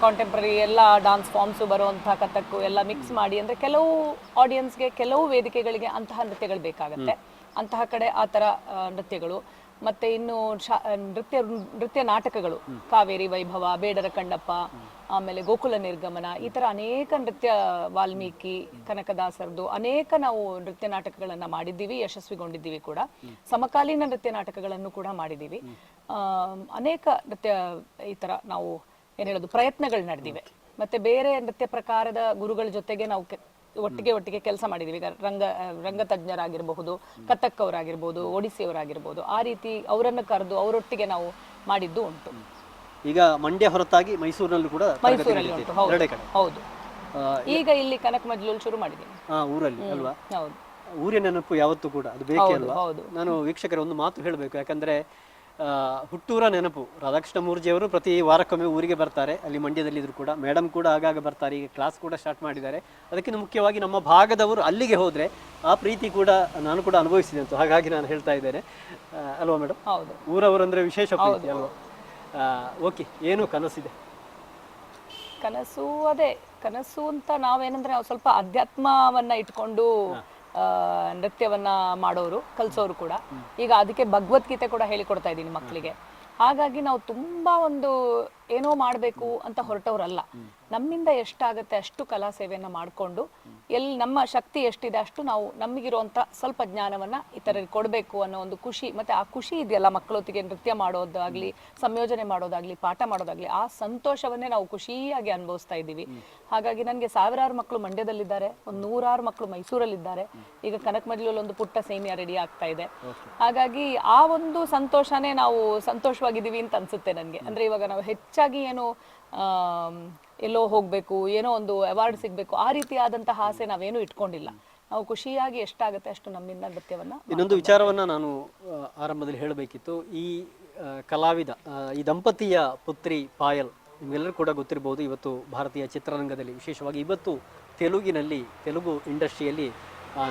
ಕಾಂಟೆಂಪ್ರರಿ ಎಲ್ಲ ಡಾನ್ಸ್ ಫಾರ್ಮ್ಸು ಬರುವಂತಹ ಕಥಕ್ಕು ಎಲ್ಲ ಮಿಕ್ಸ್ ಮಾಡಿ ಅಂದ್ರೆ ಕೆಲವು ಆಡಿಯನ್ಸ್ಗೆ ಕೆಲವು ವೇದಿಕೆಗಳಿಗೆ ಅಂತಹ ನೃತ್ಯಗಳು ಬೇಕಾಗತ್ತೆ. ಅಂತಹ ಕಡೆ ಆ ಥರ ನೃತ್ಯಗಳು. ಮತ್ತೆ ಇನ್ನು ಶಾ- ನೃತ್ಯ ನೃತ್ಯ ನಾಟಕಗಳು. ಕಾವೇರಿ ವೈಭವ ಬೇಡರ ಕಂಡಪ್ಪ ಆಮೇಲೆ ಗೋಕುಲ ನಿರ್ಗಮನ ಈ ತರ ಅನೇಕ ನೃತ್ಯ ವಾಲ್ಮೀಕಿ ಕನಕದಾಸರದು ಅನೇಕ ನಾವು ನೃತ್ಯ ನಾಟಕಗಳನ್ನ ಮಾಡಿದ್ದೀವಿ ಯಶಸ್ವಿಗೊಂಡಿದ್ದೀವಿ ಕೂಡ. ಸಮಕಾಲೀನ ನೃತ್ಯ ನಾಟಕಗಳನ್ನು ಕೂಡ ಮಾಡಿದ್ದೀವಿ. ಅನೇಕ ನೃತ್ಯ ಈ ತರ ನಾವು ಏನ್ ಹೇಳೋದು? ಪ್ರಯತ್ನಗಳು ನಡೆದಿವೆ. ಮತ್ತೆ ಬೇರೆ ನೃತ್ಯ ಪ್ರಕಾರದ ಗುರುಗಳ ಜೊತೆಗೆ ನಾವು ಒಟ್ಟಿಗೆ ಒಟ್ಟಿಗೆ ಕೆಲಸ ಮಾಡಿದೀವಿ. ಈಗ ರಂಗ ರಂಗ ತಜ್ಞರಾಗಿರಬಹುದು ಕಥಕ್ ಅವರಾಗಿರ್ಬೋದು ಒಡಿಸ್ಸಿ ಅವರಾಗಿರ್ಬೋದು ಆ ರೀತಿ ಅವರನ್ನು ಕರೆದು ಅವರೊಟ್ಟಿಗೆ ನಾವು ಮಾಡಿದ್ದು ಉಂಟು. ಈಗ ಮಂಡ್ಯ ಹೊರತಾಗಿ ಮೈಸೂರಿನಲ್ಲೂ ಕೂಡ ಮೈಸೂರಲ್ಲಿ ಉಂಟು. ಹೌದು. ಹೌದು. ಈಗ ಇಲ್ಲಿ ಕನಕ ಮಜ್ಲೂಲ್ ಶುರು ಮಾಡಿದ್ದೀನಿ. ಊರಲ್ಲಿ ಅಲ್ವಾ? ಹೌದು. ಊರಿನ ನೆನಪು ಯಾವತ್ತೂ ಕೂಡ. ಅದು ಬೇಕೇ ಅಲ್ವಾ? ಹೌದು. ನಾನು ವೀಕ್ಷಕರ ಒಂದು ಮಾತು ಹೇಳಬೇಕು. ಯಾಕಂದ್ರೆ ಹುಟ್ಟೂರ ನೆನಪು. ರಾಧಾಕೃಷ್ಣ ಮೂರ್ಜಿಯವರು ಪ್ರತಿ ವಾರಕ್ಕೊಮ್ಮೆ ಊರಿಗೆ ಬರ್ತಾರೆ. ಅಲ್ಲಿ ಮಂಡ್ಯದಲ್ಲಿದ್ರು ಕೂಡ. ಮೇಡಮ್ ಕೂಡ ಆಗಾಗ ಬರ್ತಾರೆ. ಈಗ ಕ್ಲಾಸ್ ಕೂಡ ಸ್ಟಾರ್ಟ್ ಮಾಡಿದ್ದಾರೆ. ಅದಕ್ಕಿಂತ ಮುಖ್ಯವಾಗಿ ನಮ್ಮ ಭಾಗದವರು ಅಲ್ಲಿಗೆ ಹೋದರೆ ಆ ಪ್ರೀತಿ ಕೂಡ ನಾನು ಕೂಡ ಅನುಭವಿಸಿದೆ ಅಂತ. ಹಾಗಾಗಿ ನಾನು ಹೇಳ್ತಾ ಇದ್ದೇನೆ. ಅಲ್ವಾ ಮೇಡಮ್ ಹೌದು. ಊರವರಂದ್ರೆ ವಿಶೇಷ ಪ್ರೀತಿ ಅಲ್ವಾ? ಓಕೆ. ಏನು ಕನಸಿದೆ? ಕನಸು ಅದೇ. ಕನಸು ಅಂತ ನಾವೇನಂದ್ರೆ ನಾವು ಸ್ವಲ್ಪ ಅಧ್ಯಾತ್ಮವನ್ನ ಇಟ್ಕೊಂಡು ನೃತ್ಯವನ್ನ ಮಾಡೋರು, ಕಲ್ಸೋರು ಕೂಡ. ಈಗ ಅದಕ್ಕೆ ಭಗವದ್ಗೀತೆ ಕೂಡ ಹೇಳಿಕೊಡ್ತಾ ಇದ್ದೀನಿ ಮಕ್ಕಳಿಗೆ. ಹಾಗಾಗಿ ನಾವು ತುಂಬಾ ಒಂದು ಏನೋ ಮಾಡಬೇಕು ಅಂತ ಹೊರಟವ್ರಲ್ಲ. ನಮ್ಮಿಂದ ಎಷ್ಟಾಗತ್ತೆ ಅಷ್ಟು ಕಲಾ ಸೇವೆಯನ್ನ ಮಾಡಿಕೊಂಡು ಎಲ್ಲಿ ನಮ್ಮ ಶಕ್ತಿ ಎಷ್ಟಿದೆ ಅಷ್ಟು ನಾವು ನಮಗಿರುವಂತ ಸ್ವಲ್ಪ ಜ್ಞಾನವನ್ನ ಇತರರಿಗೆ ಕೊಡಬೇಕು ಅನ್ನೋ ಒಂದು ಖುಷಿ ಮತ್ತೆ ಆ ಖುಷಿ ಇದೆಯಲ್ಲ ಮಕ್ಕಳೊತ್ತಿಗೆ ನೃತ್ಯ ಮಾಡೋದಾಗ್ಲಿ ಸಂಯೋಜನೆ ಮಾಡೋದಾಗ್ಲಿ ಪಾಠ ಮಾಡೋದಾಗ್ಲಿ ಆ ಸಂತೋಷವನ್ನೇ ನಾವು ಖುಷಿಯಾಗಿ ಅನುಭವಿಸ್ತಾ ಇದ್ದೀವಿ. ಹಾಗಾಗಿ ನನಗೆ ಸಾವಿರಾರು ಮಕ್ಕಳು ಮಂಡ್ಯದಲ್ಲಿದ್ದಾರೆ ಒಂದು ನೂರಾರು ಮಕ್ಕಳು ಮೈಸೂರಲ್ಲಿದ್ದಾರೆ. ಈಗ ಕನಕ ಮಜ್ಲಲ್ಲಿ ಒಂದು ಪುಟ್ಟ ಸೇನಿಯ ರೆಡಿ ಆಗ್ತಾ ಇದೆ. ಹಾಗಾಗಿ ಆ ಒಂದು ಸಂತೋಷನೇ ನಾವು ಸಂತೋಷವಾಗಿದ್ದೀವಿ ಅಂತ ಅನ್ಸುತ್ತೆ ನನಗೆ. ಅಂದ್ರೆ ಇವಾಗ ನಾವು ಹೆಚ್ಚಾಗಿ ಏನು ಎಲ್ಲೋ ಹೋಗಬೇಕು ಏನೋ ಒಂದು ಅವಾರ್ಡ್ ಸಿಗಬೇಕು ಆ ರೀತಿಯಾದಂತಹ ಆಸೆ ನಾವೇನು ಇಟ್ಕೊಂಡಿಲ್ಲ. ನಾವು ಖುಷಿಯಾಗಿ ಎಷ್ಟಾಗುತ್ತೆ ಅಷ್ಟು ನಮ್ಮಿಂದ ನೃತ್ಯವನ್ನ ಇನ್ನೊಂದು ವಿಚಾರವನ್ನ ನಾನು ಆರಂಭದಲ್ಲಿ ಹೇಳಬೇಕಿತ್ತು. ಈ ಕಲಾವಿದ ಈ ದಂಪತಿಯ ಪುತ್ರಿ ಪಾಯಲ್ ನಿಮ್ಗೆಲ್ಲರೂ ಕೂಡ ಗೊತ್ತಿರಬಹುದು ಇವತ್ತು ಭಾರತೀಯ ಚಿತ್ರರಂಗದಲ್ಲಿ ವಿಶೇಷವಾಗಿ ಇವತ್ತು ತೆಲುಗಿನಲ್ಲಿ ತೆಲುಗು ಇಂಡಸ್ಟ್ರಿಯಲ್ಲಿ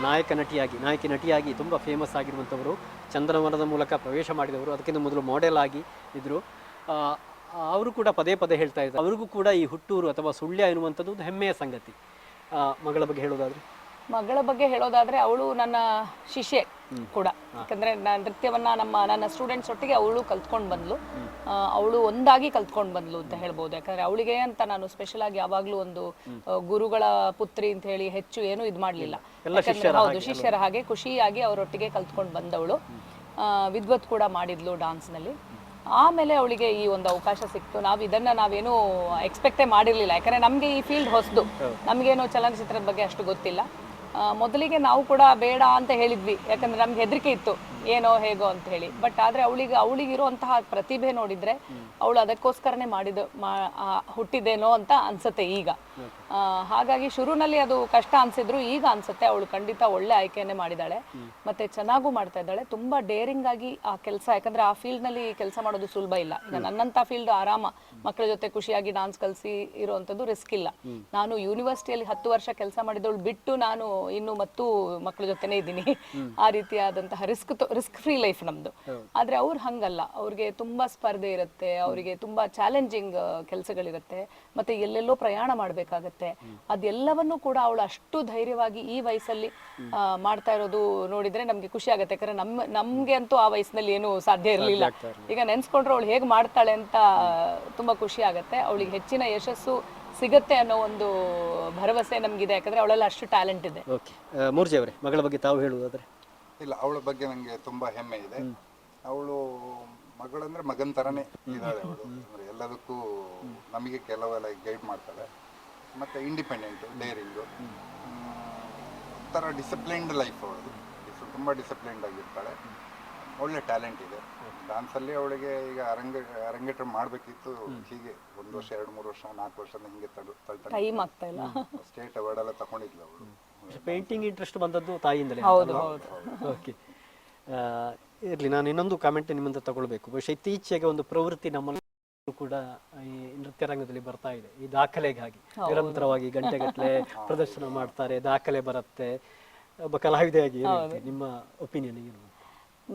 ನಾಯಕ ನಟಿಯಾಗಿ ನಾಯಕಿ ನಟಿಯಾಗಿ ತುಂಬ ಫೇಮಸ್ ಆಗಿರುವಂಥವರು. ಚಂದ್ರವನದ ಮೂಲಕ ಪ್ರವೇಶ ಮಾಡಿದವರು. ಅದಕ್ಕಿಂತ ಮೊದಲು ಮಾಡೆಲ್ ಆಗಿ ಇದ್ದರು ಅವರು ಕೂಡ ಪದೇ ಪದೇ ಹೇಳ್ತಾ ಇದ್ದಾರೆ. ಅವ್ರಿಗೂ ಕೂಡ ಈ ಹುಟ್ಟೂರು ಅಥವಾ ಸುಳ್ಯ ಎನ್ನುವಂಥದ್ದು ಒಂದು ಹೆಮ್ಮೆಯ ಸಂಗತಿ. ಮಗಳ ಬಗ್ಗೆ ಹೇಳೋದಾದ್ರೆ? ಮಗಳ ಬಗ್ಗೆ ಹೇಳೋದಾದ್ರೆ ಅವಳು ನನ್ನ ಶಿಷ್ಯೆ ಕೂಡ. ಯಾಕಂದ್ರೆ ನಾನು ನೃತ್ಯವನ್ನ ನಮ್ಮ ನನ್ನ ಸ್ಟೂಡೆಂಟ್ಸ್ ಒಟ್ಟಿಗೆ ಅವಳು ಕಲ್ತ್ಕೊಂಡು ಬಂದ್ಲು. ಅವಳು ಒಂದಾಗಿ ಕಲ್ತ್ಕೊಂಡು ಬಂದ್ಲು ಅಂತ ಹೇಳ್ಬೋದು. ಯಾಕಂದ್ರೆ ಅವಳಿಗೆ ಅಂತ ನಾನು ಸ್ಪೆಷಲ್ ಆಗಿ ಯಾವಾಗ್ಲೂ ಒಂದು ಗುರುಗಳ ಪುತ್ರಿ ಅಂತ ಹೇಳಿ ಹೆಚ್ಚು ಏನು ಇದು ಮಾಡ್ಲಿಲ್ಲ. ಹೌದು ಶಿಷ್ಯರ ಹಾಗೆ ಖುಷಿಯಾಗಿ ಅವರೊಟ್ಟಿಗೆ ಕಲ್ತ್ಕೊಂಡು ಬಂದವಳು. ವಿದ್ವತ್ ಕೂಡ ಮಾಡಿದ್ಲು ಡಾನ್ಸ್ನಲ್ಲಿ ಆಮೇಲೆ ಅವಳಿಗೆ ಈ ಒಂದು ಅವಕಾಶ ಸಿಕ್ತು. ನಾವು ಇದನ್ನ ನಾವೇನು ಎಕ್ಸ್ಪೆಕ್ಟೇ ಮಾಡಿರ್ಲಿಲ್ಲ. ಯಾಕಂದ್ರೆ ನಮ್ಗೆ ಈ ಫೀಲ್ಡ್ ಹೊಸದು. ನಮಗೇನು ಚಲನಚಿತ್ರದ ಬಗ್ಗೆ ಅಷ್ಟು ಗೊತ್ತಿಲ್ಲ. ಮೊದಲಿಗೆ ನಾವು ಕೂಡ ಬೇಡ ಅಂತ ಹೇಳಿದ್ವಿ. ಯಾಕಂದ್ರೆ ನಮ್ಗೆ ಹೆದರಿಕೆ ಇತ್ತು. ಏನೋ ಹೇಗೋ ಅಂತ ಹೇಳಿ. ಬಟ್ ಆದ್ರೆ ಅವಳಿಗೆ ಅವಳಿಗಿರುವಂತಹ ಪ್ರತಿಭೆ ನೋಡಿದ್ರೆ ಅವಳು ಅದಕ್ಕೋಸ್ಕರನೇ ಮಾಡಿದ ಮಾ- ಹುಟ್ಟಿದೇನೋ ಅಂತ ಅನ್ಸುತ್ತೆ ಈಗ. ಹಾಗಾಗಿ ಶುರುನಲ್ಲಿ ಅದು ಕಷ್ಟ ಅನ್ಸಿದ್ರು ಈಗ ಅನ್ಸುತ್ತೆ. ಅವಳು ಖಂಡಿತ ಒಳ್ಳೆ ಆಯ್ಕೆಯನ್ನೇ ಮಾಡಿದಾಳೆ. ಮತ್ತೆ ಚೆನ್ನಾಗೂ ಮಾಡ್ತಾ ಇದ್ದಾಳೆ. ತುಂಬಾ ಡೇರಿಂಗ್ ಆಗಿ ಆ ಕೆಲಸ ಯಾಕಂದ್ರೆ ಆ ಫೀಲ್ಡ್ನಲ್ಲಿ ಕೆಲಸ ಮಾಡೋದು ಸುಲಭ ಇಲ್ಲ. ಈಗ ನನ್ನಂತ ಫೀಲ್ಡ್ ಆರಾಮ ಮಕ್ಕಳ ಜೊತೆ ಖುಷಿಯಾಗಿ ಡಾನ್ಸ್ ಕಲಿಸಿ ಇರುವಂತದ್ದು ರಿಸ್ಕ್ ಇಲ್ಲ. ನಾನು ಯೂನಿವರ್ಸಿಟಿಯಲ್ಲಿ ಹತ್ತು ವರ್ಷ ಕೆಲಸ ಮಾಡಿದವಳು ಬಿಟ್ಟು ನಾನು ಇನ್ನು ಮತ್ತು ಮಕ್ಕಳ ಜೊತೆನೇ ಇದ್ದೀನಿ. ಆ ರೀತಿಯಾದಂತಹ ರಿಸ್ಕ್ ರಿಸ್ಕ್ ಫ್ರೀ ಲೈಫ್ ನಮ್ದು. ಆದ್ರೆ ಅವ್ರು ಹಂಗಲ್ಲ. ಅವ್ರಿಗೆ ತುಂಬಾ ಸ್ಪರ್ಧೆ ಇರುತ್ತೆ. ಅವರಿಗೆ ತುಂಬಾ ಚಾಲೆಂಜಿಂಗ್ ಕೆಲಸಗಳಿರುತ್ತೆ. ಮತ್ತೆ ಎಲ್ಲೆಲ್ಲೋ ಪ್ರಯಾಣ ಮಾಡ್ಬೇಕಾಗತ್ತೆ. ಅದೆಲ್ಲವನ್ನೂ ಕೂಡ ಅವಳು ಅಷ್ಟು ಧೈರ್ಯವಾಗಿ ಈ ವಯಸ್ಸಲ್ಲಿ ಆ, ಮಾಡ್ತಾ ಇರೋದು ನೋಡಿದ್ರೆ ನಮ್ಗೆ ಖುಷಿ ಆಗುತ್ತೆ. ಯಾಕಂದ್ರೆ ನಮ್ ನಮ್ಗೆ ಅಂತೂ ಆ ವಯಸ್ಸಿನಲ್ಲಿ ಏನು ಸಾಧ್ಯ ಇರಲಿಲ್ಲ. ಈಗ ನೆನ್ಸ್ಕೊಂಡ್ರೆ ಅವಳು ಹೇಗೆ ಮಾಡ್ತಾಳೆ ಅಂತ ತುಂಬಾ ಖುಷಿ ಆಗತ್ತೆ. ಅವಳಿಗೆ ಹೆಚ್ಚಿನ ಯಶಸ್ಸು ಸಿಗತ್ತೆ ಅನ್ನೋ ಒಂದು ಭರವಸೆ ನಮ್ಗಿದೆ. ಯಾಕಂದ್ರೆ ಅವಳೆಲ್ಲ ಅಷ್ಟು ಟ್ಯಾಲೆಂಟ್ ಇದೆ. ಓಕೆ. ಮೂರ್ಜಿ ಅವರೇ ಮಗಳ ಬಗ್ಗೆ ತಾವು ಹೇಳುವುದಾದ್ರೆ. ಇಲ್ಲ ಅವಳ ಬಗ್ಗೆ ನನಗೆ ತುಂಬಾ ಹೆಮ್ಮೆ ಇದೆ. ಅವಳು ಮಗಳಂದ್ರೆ ಮಗನ ಥರನೇ ಇದ್ದಾಳೆ ಅವಳು. ಅಂದ್ರೆ ಎಲ್ಲದಕ್ಕೂ ನಮಗೆ ಕೆಲವೆಲ್ಲ ಗೈಡ್ ಮಾಡ್ತಾಳೆ. ಮತ್ತೆ ಇಂಡಿಪೆಂಡೆಂಟು ಡೇರಿಂಗು ಒಂಥರ ಡಿಸಿಪ್ಲಿನ್ಡ್ ಲೈಫ್ ಅವಳದು ತುಂಬ ಡಿಸಿಪ್ಲಿನ್ಡ್ ಆಗಿರ್ತಾಳೆ. ಒಳ್ಳೆ ಟ್ಯಾಲೆಂಟ್ ಇದೆ. ಡಾನ್ಸಲ್ಲಿ ಅವಳಿಗೆ ಈಗ ಅರಂಗ ಅರಂಗೇಟ್ರ ಮಾಡಬೇಕಿತ್ತು. ಹೀಗೆ ಒಂದು ವರ್ಷ ಎರಡು ಮೂರು ವರ್ಷ ನಾಲ್ಕು ವರ್ಷ ಹಿಂಗೆ ತಡು ತಳ್ತಾಳೆ. ಟೈಮ್ ಆಗ್ತಾ ಇಲ್ಲ. ಸ್ಟೇಟ್ ಅವಾರ್ಡ್ ಎಲ್ಲ ತಗೊಂಡಿದ್ಲು ಅವಳು. ಪೇಂಟಿಂಗ್ ಇಂಟ್ರೆಸ್ಟ್ ಬಂದದ್ದು ತಾಯಿಯಿಂದಲೇ. ಓಕೆ ಇರಲಿ ನಾನು ಇನ್ನೊಂದು ಕಾಮೆಂಟ್ ನಿಮ್ಮಿಂದ ತಗೊಳ್ಬೇಕು. ಬಹುಶಃ ಇತ್ತೀಚೆಗೆ ಒಂದು ಪ್ರವೃತ್ತಿ ನಮ್ಮಲ್ಲಿ ಕೂಡ ಈ ನೃತ್ಯ ರಂಗದಲ್ಲಿ ಬರ್ತಾ ಇದೆ. ಈ ದಾಖಲೆಗಾಗಿ ನಿರಂತರವಾಗಿ ಗಂಟೆಗಟ್ಟಲೆ *laughs* ಪ್ರದರ್ಶನ ಮಾಡ್ತಾರೆ ದಾಖಲೆ ಬರುತ್ತೆ. ಒಬ್ಬ ಕಲಾವಿದೆಯಾಗಿ? ನಿಮ್ಮ ಒಪಿನಿಯನ್ ಏನು?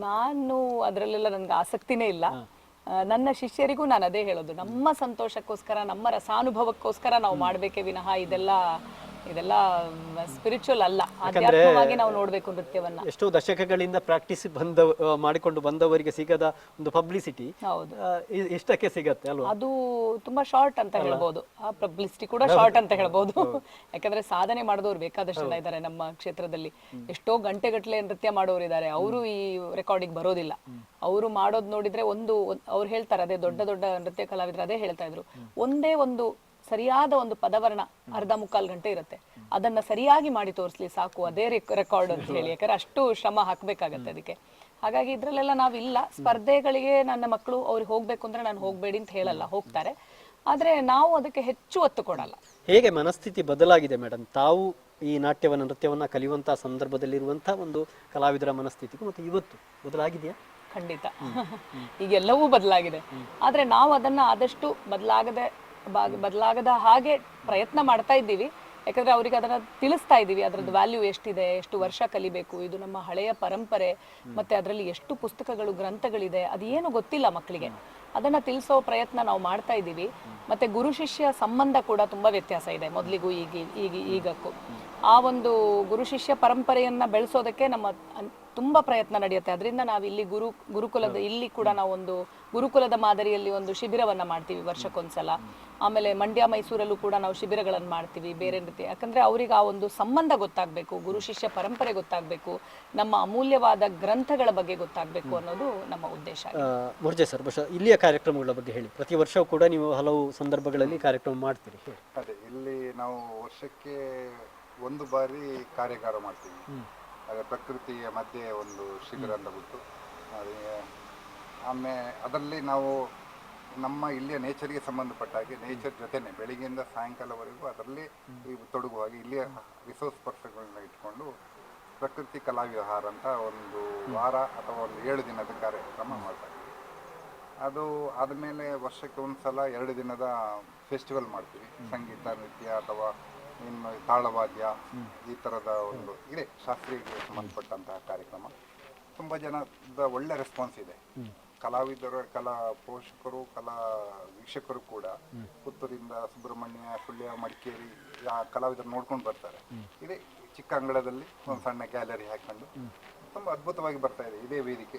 ನಾನು ಅದರಲ್ಲೆಲ್ಲ ನನ್ಗೆ ಆಸಕ್ತಿನೇ ಇಲ್ಲ. ನನ್ನ ಶಿಷ್ಯರಿಗೂ ನಾನು ಅದೇ ಹೇಳೋದು. ನಮ್ಮ ಸಂತೋಷಕ್ಕೋಸ್ಕರ ನಮ್ಮ ರಸಾನುಭವಕ್ಕೋಸ್ಕರ ನಾವು ಮಾಡಬೇಕೇ ವಿನಃ ಇದೆಲ್ಲ ಇದೆಲ್ಲ ಸ್ಪಿರಿಚುವಲ್ ಅಲ್ಲ. ಆಧ್ಯಾತ್ಮವಾಗಿ ನಾವು ನೋಡಬೇಕು ನೃತ್ಯವನ್ನ. ಎಷ್ಟೋ ದಶಕಗಳಿಂದ ಪ್ರಾಕ್ಟೀಸ್ ಬಂದ ಮಾಡಿಕೊಂಡು ಬಂದವರಿಗೆ ಸಿಗದ ಒಂದು ಪಬ್ಲಿಸಿಟಿ ಹೌದು. ಎಷ್ಟಕ್ಕೆ ಸಿಗತ್ತೆ ಅಲ್ವಾ? ಅದು ತುಂಬಾ ಶಾರ್ಟ್ ಅಂತ ಹೇಳ್ಬೋದು. ಆ ಪಬ್ಲಿಸಿಟಿ ಕೂಡ ಶಾರ್ಟ್ ಅಂತ ಹೇಳ್ಬೋದು. ಯಾಕಂದ್ರೆ ಸಾಧನೆ ಮಾಡಿದವರು ಬೇಕಾದಷ್ಟು ಜನ ಇದ್ದಾರೆ ನಮ್ಮ ಕ್ಷೇತ್ರದಲ್ಲಿ. ಎಷ್ಟೋ ಗಂಟೆಗಟ್ಟಲೆ ನೃತ್ಯ ಮಾಡೋರು ಇದ್ದಾರೆ ಅವರು ಈ ರೆಕಾರ್ಡಿಂಗ್ ಬರೋದಿಲ್ಲ. ಅವರು ಮಾಡೋದ್ ನೋಡಿದ್ರೆ ಒಂದು ಅವ್ರು ಹೇಳ್ತಾರೆ ಅದೇ ದೊಡ್ಡ ದೊಡ್ಡ ನೃತ್ಯ ಕಲಾವಿದರು ಅದೇ ಹೇಳ್ತಾ ಇದ್ರು. ಒಂದೇ ಒಂದು ಸರಿಯಾದ ಒಂದು ಪದವರ್ಣ ಅರ್ಧ ಮುಕ್ಕಾಲು ಗಂಟೆ ಇರುತ್ತೆ. ಅದನ್ನ ಸರಿಯಾಗಿ ಮಾಡಿ ತೋರಿಸ್ಲಿ ಸಾಕು ಅದೇ ರೆಕಾರ್ಡ್ ಅಂತ ಹೇಳಿ. ಯಾಕಂದ್ರೆ ಅಷ್ಟು ಶ್ರಮ ಹಾಕ್ಬೇಕಾಗತ್ತೆ ಅದಕ್ಕೆ. ಹಾಗಾಗಿ ಇದ್ರಲ್ಲೆಲ್ಲ ನಾವಿಲ್ಲ. ಸ್ಪರ್ಧೆಗಳಿಗೆ ನನ್ನ ಮಕ್ಕಳು ಅವ್ರಿಗೆ ಹೋಗ್ಬೇಕು ಅಂದ್ರೆ ನಾನು ಹೋಗ್ಬೇಡಿ ಅಂತ ಹೇಳಲ್ಲ ಹೋಗ್ತಾರೆ. ಆದ್ರೆ ನಾವು ಅದಕ್ಕೆ ಹೆಚ್ಚು ಒತ್ತು ಕೊಡಲ್ಲ. ಹೇಗೆ ಮನಸ್ಥಿತಿ ಬದಲಾಗಿದೆ ಮೇಡಮ್ ತಾವು ಈ ನಾಟ್ಯವನ್ನ ನೃತ್ಯವನ್ನ ಕಲಿಯುವಂತಹ ಸಂದರ್ಭದಲ್ಲಿರುವಂತಹ ಒಂದು ಕಲಾವಿದರ ಮನಸ್ಥಿತಿಗೂ ಮತ್ತು ಇವತ್ತು ಬದಲಾಗಿದೆಯಾ? ಖಂಡಿತ. *laughs* ಈಗೆಲ್ಲವೂ ಬದಲಾಗಿದೆ. ಆದ್ರೆ ನಾವು ಅದನ್ನ ಆದಷ್ಟು ಬದಲಾಗದೆ ಬದಲಾಗದ ಹಾಗೆ ಪ್ರಯತ್ನ ಮಾಡ್ತಾ ಇದ್ದೀವಿ. ಯಾಕಂದ್ರೆ ಅವ್ರಿಗೆ ಅದನ್ನ ತಿಳಿಸ್ತಾ ಇದ್ದೀವಿ. ಅದ್ರದ್ದು ವ್ಯಾಲ್ಯೂ ಎಷ್ಟಿದೆ ಎಷ್ಟು ವರ್ಷ ಕಲಿಬೇಕು ಇದು ನಮ್ಮ ಹಳೆಯ ಪರಂಪರೆ ಮತ್ತೆ ಅದರಲ್ಲಿ ಎಷ್ಟು ಪುಸ್ತಕಗಳು ಗ್ರಂಥಗಳಿದೆ ಅದೇನು ಗೊತ್ತಿಲ್ಲ ಮಕ್ಕಳಿಗೆ ಅದನ್ನ ತಿಳಿಸೋ ಪ್ರಯತ್ನ ನಾವು ಮಾಡ್ತಾ ಇದ್ದೀವಿ. ಮತ್ತೆ ಗುರು ಶಿಷ್ಯ ಸಂಬಂಧ ಕೂಡ ತುಂಬಾ ವ್ಯತ್ಯಾಸ ಇದೆ ಮೊದಲಿಗೂ ಈಗ ಈಗ ಈಗಕ್ಕೂ. ಆ ಒಂದು ಗುರು ಶಿಷ್ಯ ಪರಂಪರೆಯನ್ನ ಬೆಳೆಸೋದಕ್ಕೆ ನಮ್ಮ ತುಂಬಾ ಪ್ರಯತ್ನ ನಡೆಯುತ್ತೆ. ಅದರಿಂದ ನಾವು ಇಲ್ಲಿ ಗುರು ಗುರುಕುಲದ ಇಲ್ಲಿ ಕೂಡ ನಾವು ಒಂದು ಗುರುಕುಲದ ಮಾದರಿಯಲ್ಲಿ ಒಂದು ಶಿಬಿರವನ್ನ ಮಾಡ್ತೀವಿ ವರ್ಷಕ್ಕೊಂದ್ಸಲ. ಆಮೇಲೆ ಮಂಡ್ಯ ಮೈಸೂರಲ್ಲೂ ಕೂಡ ನಾವು ಶಿಬಿರಗಳನ್ನು ಮಾಡ್ತೀವಿ ಬೇರೆ ರೀತಿ. ಯಾಕಂದ್ರೆ ಅವ್ರಿಗೆ ಆ ಒಂದು ಸಂಬಂಧ ಗೊತ್ತಾಗಬೇಕು ಗುರು ಶಿಷ್ಯ ಪರಂಪರೆ ಗೊತ್ತಾಗಬೇಕು ನಮ್ಮ ಅಮೂಲ್ಯವಾದ ಗ್ರಂಥಗಳ ಬಗ್ಗೆ ಗೊತ್ತಾಗಬೇಕು ಅನ್ನೋದು ನಮ್ಮ ಉದ್ದೇಶ ಮುರ್ಜೆ ಸರ್ ಇಲ್ಲಿಯ ಕಾರ್ಯಕ್ರಮಗಳ ಬಗ್ಗೆ ಹೇಳಿ. ಪ್ರತಿ ವರ್ಷವೂ ಕೂಡ ನೀವು ಹಲವು ಸಂದರ್ಭಗಳಲ್ಲಿ ಕಾರ್ಯಕ್ರಮ ಮಾಡ್ತೀರಿ. ಅದೇ ಇಲ್ಲಿ ನಾವು ವರ್ಷಕ್ಕೆ ಒಂದು ಬಾರಿ ಕಾರ್ಯಾಗಾರ ಮಾಡ್ತೀವಿ. ಅದೇ ಪ್ರಕೃತಿಯ ಮಧ್ಯೆ ಒಂದು ಶಿಬಿರ ಅಂತ ಬಿಟ್ಟು ಅದೇ ಆಮೇಲೆ ಅದರಲ್ಲಿ ನಾವು ನಮ್ಮ ಇಲ್ಲಿಯ ನೇಚರ್ಗೆ ಸಂಬಂಧಪಟ್ಟ ಹಾಗೆ ನೇಚರ್ ಜೊತೆನೆ ಬೆಳಿಗ್ಗೆಯಿಂದ ಸಾಯಂಕಾಲವರೆಗೂ ಅದರಲ್ಲಿ ತೊಡಗುವಾಗಿ ಇಲ್ಲಿಯ ರಿಸೋರ್ಸ್ ಪರ್ಸನ್ಗಳನ್ನ ಇಟ್ಕೊಂಡು ಪ್ರಕೃತಿ ಕಲಾವಿಹಾರ ಅಂತ ಒಂದು ವಾರ ಅಥವಾ ಒಂದು ಏಳು ದಿನದ ಕಾರ್ಯಕ್ರಮ ಮಾಡ್ತಾ ಇದ್ದೀವಿ ಅದು ಆದಮೇಲೆ ವರ್ಷಕ್ಕೆ ಒಂದು ಸಲ ಎರಡು ದಿನದ ಫೆಸ್ಟಿವಲ್ ಮಾಡ್ತೀವಿ. ಸಂಗೀತ ನೃತ್ಯ ಅಥವಾ ಇನ್ನು ತಾಳವಾದ್ಯ ಈ ಥರದ ಒಂದು ಇದೆ. ಶಾಸ್ತ್ರೀಯಕ್ಕೆ ಸಂಬಂಧಪಟ್ಟಂತಹ ಕಾರ್ಯಕ್ರಮ. ತುಂಬ ಜನದ ಒಳ್ಳೆ ರೆಸ್ಪಾನ್ಸ್ ಇದೆ. ಕಲಾವಿದರು ಕಲಾ ಪೋಷಕರು ಕಲಾ ವೀಕ್ಷಕರು ಕೂಡ ಪುತ್ತೂರಿಂದ ಸುಬ್ರಹ್ಮಣ್ಯ ಸುಳ್ಯ ಮಡಿಕೇರಿ ಕಲಾವಿದರು ನೋಡ್ಕೊಂಡು ಬರ್ತಾರೆ. ಇದೇ ಚಿಕ್ಕ ಅಂಗಳದಲ್ಲಿ ಒಂದು ಸಣ್ಣ ಗ್ಯಾಲರಿ ಹಾಕೊಂಡು ತುಂಬ ಅದ್ಭುತವಾಗಿ ಬರ್ತಾ ಇದೆ. ಇದೇ ವೇದಿಕೆ.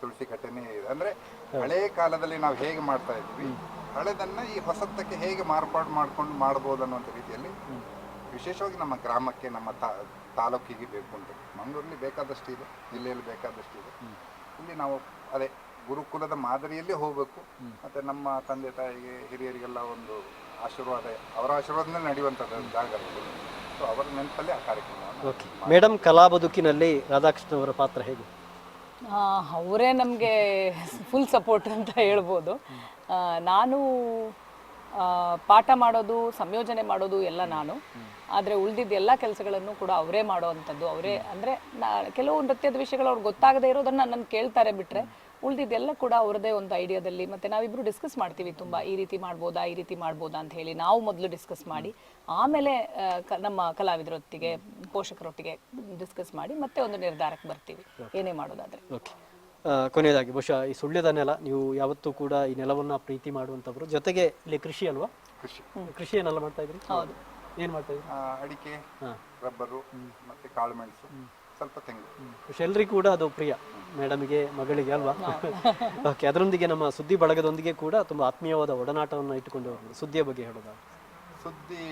ತುಳಸಿ ಕಟ್ಟೆನೇ ಇದೆ. ಅಂದ್ರೆ ಹಳೆ ಕಾಲದಲ್ಲಿ ನಾವು ಹೇಗೆ ಮಾಡ್ತಾ ಇದ್ವಿ ಹಳೆದನ್ನ ಈ ಹೊಸತಕ್ಕೆ ಹೇಗೆ ಮಾರ್ಪಾಡು ಮಾಡ್ಕೊಂಡು ಮಾಡ್ಬೋದು ಅನ್ನುವಂಥ ರೀತಿಯಲ್ಲಿ ವಿಶೇಷವಾಗಿ ನಮ್ಮ ಗ್ರಾಮಕ್ಕೆ ನಮ್ಮ ತಾ ತಾಲೂಕಿಗೆ ಬೇಕು ಅಂತ. ಮಂಗಳೂರಲ್ಲಿ ಬೇಕಾದಷ್ಟು ಇದೆ. ಜಿಲ್ಲೆಯಲ್ಲಿ ಬೇಕಾದಷ್ಟು ಇದೆ. ಇಲ್ಲಿ ನಾವು ಅದೇ ಗುರುಕುಲದ ಮಾದರಿಯಲ್ಲಿ ಹೋಗಬೇಕು. ಮತ್ತೆ ನಮ್ಮ ತಂದೆ ತಾಯಿಗೆ ಹಿರಿಯರಿಗೆಲ್ಲ ಒಂದು ಆಶೀರ್ವಾದ ಅವರ ಆಶೀರ್ವಾದನೇ ನಡೆಯುವಂಥದ್ದು ಜಾಗ ಸೊ ಅವರ ನೆನಪಲ್ಲಿ ಆ ಕಾರ್ಯಕ್ರಮ ಓಕೆ ಮೇಡಮ್ ಕಲಾ ಬದುಕಿನಲ್ಲಿ ರಾಧಾಕೃಷ್ಣ ಅವರ ಪಾತ್ರ ಹೇಗೆ? ಅವರೇ ನಮಗೆ ಫುಲ್ ಸಪೋರ್ಟ್ ಅಂತ ಹೇಳ್ಬೋದು. ನಾನು ಆ, ಪಾಠ ಮಾಡೋದು ಸಂಯೋಜನೆ ಮಾಡೋದು ಎಲ್ಲ ನಾನು. ಆದರೆ ಉಳಿದಿದ್ದ ಎಲ್ಲ ಕೆಲಸಗಳನ್ನು ಕೂಡ ಅವರೇ ಮಾಡೋವಂಥದ್ದು ಅವರೇ ಅಂದರೆ ನಾ ಕೆಲವು ನೃತ್ಯದ ವಿಷಯಗಳು ಅವ್ರಿಗೆ ಗೊತ್ತಾಗದೇ ಇರೋದನ್ನು ನನ್ನ ಕೇಳ್ತಾರೆ ಬಿಟ್ಟರೆ ಉಳಿದಿದ್ದೆಲ್ಲ ಕೂಡ ಅವರದೇ ಒಂದು ಐಡಿಯಾದಲ್ಲಿ. ಮತ್ತೆ ನಾವಿಬ್ರು ಡಿಸ್ಕಸ್ ಮಾಡ್ತೀವಿ ತುಂಬಾ ಈ ರೀತಿ ಮಾಡ್ಬೋದಾ ಈ ರೀತಿ ಮಾಡ್ಬೋದಾ ಅಂತ ಹೇಳಿ ನಾವು ಮೊದಲು ಡಿಸ್ಕಸ್ ಮಾಡಿ ಆಮೇಲೆ ಆ, ಕ- ನಮ್ಮ ಕಲಾವಿದರೊಟ್ಟಿಗೆ ಪೋಷಕರೊಟ್ಟಿಗೆ ಡಿಸ್ಕಸ್ ಮಾಡಿ ಮತ್ತೆ ಒಂದು ನಿರ್ಧಾರಕ್ಕೆ ಬರ್ತೀವಿ. ಏನೇ ಮಾಡೋದಾದ್ರೆ. ಓಕೆ ಕೊನೆಯದಾಗಿ ಬಹುಶಃ ಈ ಸುಳ್ಯದ ನೆಲ ನೀವು ಯಾವತ್ತೂ ಕೂಡ ಈ ನೆಲವನ್ನ ಪ್ರೀತಿ ಮಾಡುವಂಥವ್ರು. ಜೊತೆಗೆ ಇಲ್ಲಿ ಕೃಷಿ ಅಲ್ವಾ? ಕೃಷಿ. ಕೃಷಿ ಏನೆಲ್ಲ ಮಾಡ್ತಾ ಇದ್ರಿ? ಹೌದು. ಏನು ಮಾಡ್ತಾ ಇದ್ರಿ? ಆ, ಅಡಿಕೆ ಹಾಂ. ರಬ್ಬರು ಮತ್ತೆ ಕಾಳುಮೆಣಸು ಸ್ವಲ್ಪ ತೆಂಗು. ಬಹುಶಃ ಎಲ್ರಿಗೂ ಕೂಡ ಅದು ಪ್ರಿಯ. ಮೇಡಮಿಗೆ ಮಗಳಿಗೆ ಅಲ್ವಾ? ಓಕೆ *laughs* ಅದರೊಂದಿಗೆ ನಮ್ಮ ಸುದ್ದಿ ಬಳಗದೊಂದಿಗೆ ಕೂಡ ತುಂಬ ಆತ್ಮೀಯವಾದ ಒಡನಾಟವನ್ನು ಇಟ್ಟುಕೊಂಡು ಸುದ್ದಿಯ ಬಗ್ಗೆ ಹೇಳೋದು ಸುದ್ದಿ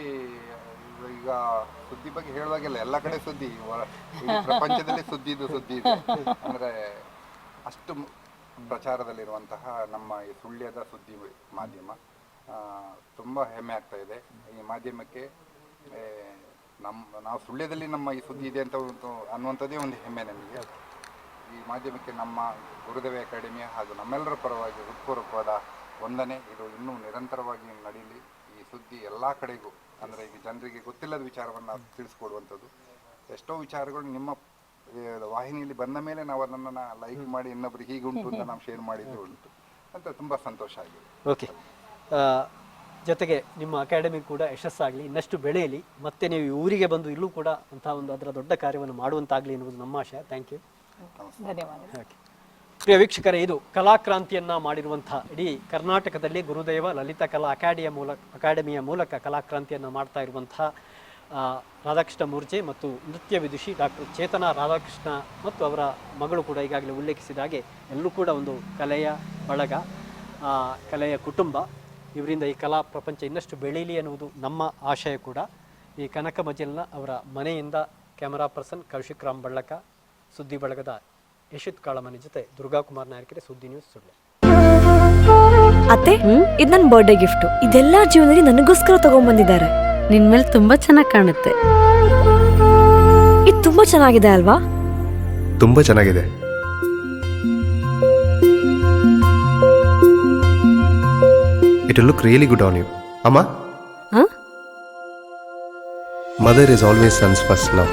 ಈಗ ಸುದ್ದಿ ಬಗ್ಗೆ ಹೇಳುವಾಗೆಲ್ಲ ಎಲ್ಲ ಕಡೆ ಸುದ್ದಿ. ಪ್ರಪಂಚದಲ್ಲಿ ಸುದ್ದಿ ಇದು ಸುದ್ದಿ ಇದೆ. ಅಂದ್ರೆ ಅಷ್ಟು ಪ್ರಚಾರದಲ್ಲಿರುವಂತಹ ನಮ್ಮ ಈ ಸುಳ್ಯದ ಸುದ್ದಿ ಮಾಧ್ಯಮ ಆ, ತುಂಬಾ ಹೆಮ್ಮೆ ಆಗ್ತಾ ಇದೆ. ಈ ಮಾಧ್ಯಮಕ್ಕೆ ನಮ್ಮ ನಾವು ಸುಳ್ಯದಲ್ಲಿ ನಮ್ಮ ಈ ಸುದ್ದಿ ಇದೆ ಅಂತ ಒಂದು ಅನ್ನುವಂಥದ್ದೇ ಒಂದು ಹೆಮ್ಮೆ ನಮಗೆ. ಈ ಮಾಧ್ಯಮಕ್ಕೆ ನಮ್ಮ ಗುರುದೇವ ಅಕಾಡೆಮಿ ಹಾಗೂ ನಮ್ಮೆಲ್ಲರ ಪರವಾಗಿ ಹೃತ್ಪೂರ್ವಕವಾದ ವಂದನೆ. ಇದು ಇನ್ನೂ ನಿರಂತರವಾಗಿ ನಡೀಲಿ. ಈ ಸುದ್ದಿ ಎಲ್ಲ ಕಡೆಗೂ ಅಂದರೆ ಈಗ ಜನರಿಗೆ ಗೊತ್ತಿಲ್ಲದ ವಿಚಾರವನ್ನು ತಿಳಿಸ್ಕೊಡುವಂಥದ್ದು. ಎಷ್ಟೋ ವಿಚಾರಗಳು ನಿಮ್ಮ ವಾಹಿನಿಯಲ್ಲಿ ಬಂದ ಮೇಲೆ ನಾವು ಅದನ್ನು ಲೈಕ್ ಮಾಡಿ ಇನ್ನೊಬ್ರಿಗೆ ಹೀಗೆ ಉಂಟು ಅಂತ ನಾವು ಶೇರ್ ಮಾಡಿದ್ದು ಉಂಟು. ಅಂತ ತುಂಬ ಸಂತೋಷ ಆಗಿದೆ. ಓಕೆ ಜೊತೆಗೆ ನಿಮ್ಮ ಅಕಾಡೆಮಿ ಕೂಡ ಯಶಸ್ಸಾಗಲಿ ಇನ್ನಷ್ಟು ಬೆಳೆಯಲಿ. ಮತ್ತೆ ನೀವು ಊರಿಗೆ ಬಂದು ಇಲ್ಲೂ ಕೂಡ ಅಂತಹ ಒಂದು ಅದರ ದೊಡ್ಡ ಕಾರ್ಯವನ್ನು ಮಾಡುವಂತಾಗಲಿ ಎನ್ನುವುದು ನಮ್ಮ ಆಶಯ ಥ್ಯಾಂಕ್ ಯು ಧನ್ಯವಾದ ಪ್ರಿಯ ವೀಕ್ಷಕರೇ ಇದು ಕಲಾಕ್ರಾಂತಿಯನ್ನ ಮಾಡಿರುವಂತಹ ಇಡೀ ಕರ್ನಾಟಕದಲ್ಲಿ ಗುರುದೇವ ಲಲಿತ ಕಲಾ ಅಕಾಡೆಮಿಯ ಮೂಲಕ ಅಕಾಡೆಮಿಯ ಮೂಲಕ ಕಲಾಕ್ರಾಂತಿಯನ್ನು ಮಾಡ್ತಾ ಇರುವಂತಹ ರಾಧಾಕೃಷ್ಣ ಮೂರ್ಜೆ ಮತ್ತು ನೃತ್ಯ ವಿದುಷಿ ಡಾಕ್ಟರ್ ಚೇತನ ರಾಧಾಕೃಷ್ಣ ಮತ್ತು ಅವರ ಮಗಳು ಕೂಡ ಈಗಾಗಲೇ ಉಲ್ಲೇಖಿಸಿದ ಹಾಗೆ ಎಲ್ಲರೂ ಕೂಡ ಒಂದು ಕಲೆಯ ಬಳಗ ಕಲೆಯ ಕುಟುಂಬ. ಇವರಿಂದ ಈ ಕಲಾ ಪ್ರಪಂಚ ಇನ್ನಷ್ಟು ಬೆಳೀಲಿ ಅನ್ನುವುದು ನಮ್ಮ ಆಶಯ ಕೂಡ. ಈ ಕನಕ ಮಜಲ್ನ ಅವರ ಮನೆಯಿಂದ ಕ್ಯಾಮರಾ ಪರ್ಸನ್ ಕೌಶಿಕ್ ರಾಮ್ ಬಳ್ಳಕ ಸುದ್ದಿ ಬಳಗದ ಯಶಿತ್ ಕಾಳಮನೆ ಜೊತೆ ದುರ್ಗಾಕುಮಾರ್ ನಾಯಕರೇ ಸುದ್ದಿ ನ್ಯೂಸ್ ಸುಳ್ಳು ಅತ್ತೆ ಇದು ನನ್ನ ಬರ್ಡೇ ಗಿಫ್ಟ್ ಇದೆಲ್ಲ ಜೀವನದಲ್ಲಿ ನನಗೋಸ್ಕರ ತಗೊಂಡ್ಬಂದಿದ್ದಾರೆ ನಿನ್ ಮೇಲೆ ತುಂಬಾ ಚೆನ್ನಾಗಿ ಕಾಣುತ್ತೆ. ಇದು ತುಂಬಾ ಚೆನ್ನಾಗಿದೆ ಅಲ್ವಾ? ತುಂಬಾ ಚೆನ್ನಾಗಿದೆ. It look really good on you ಅಮ್ಮ? Mother is always sons first love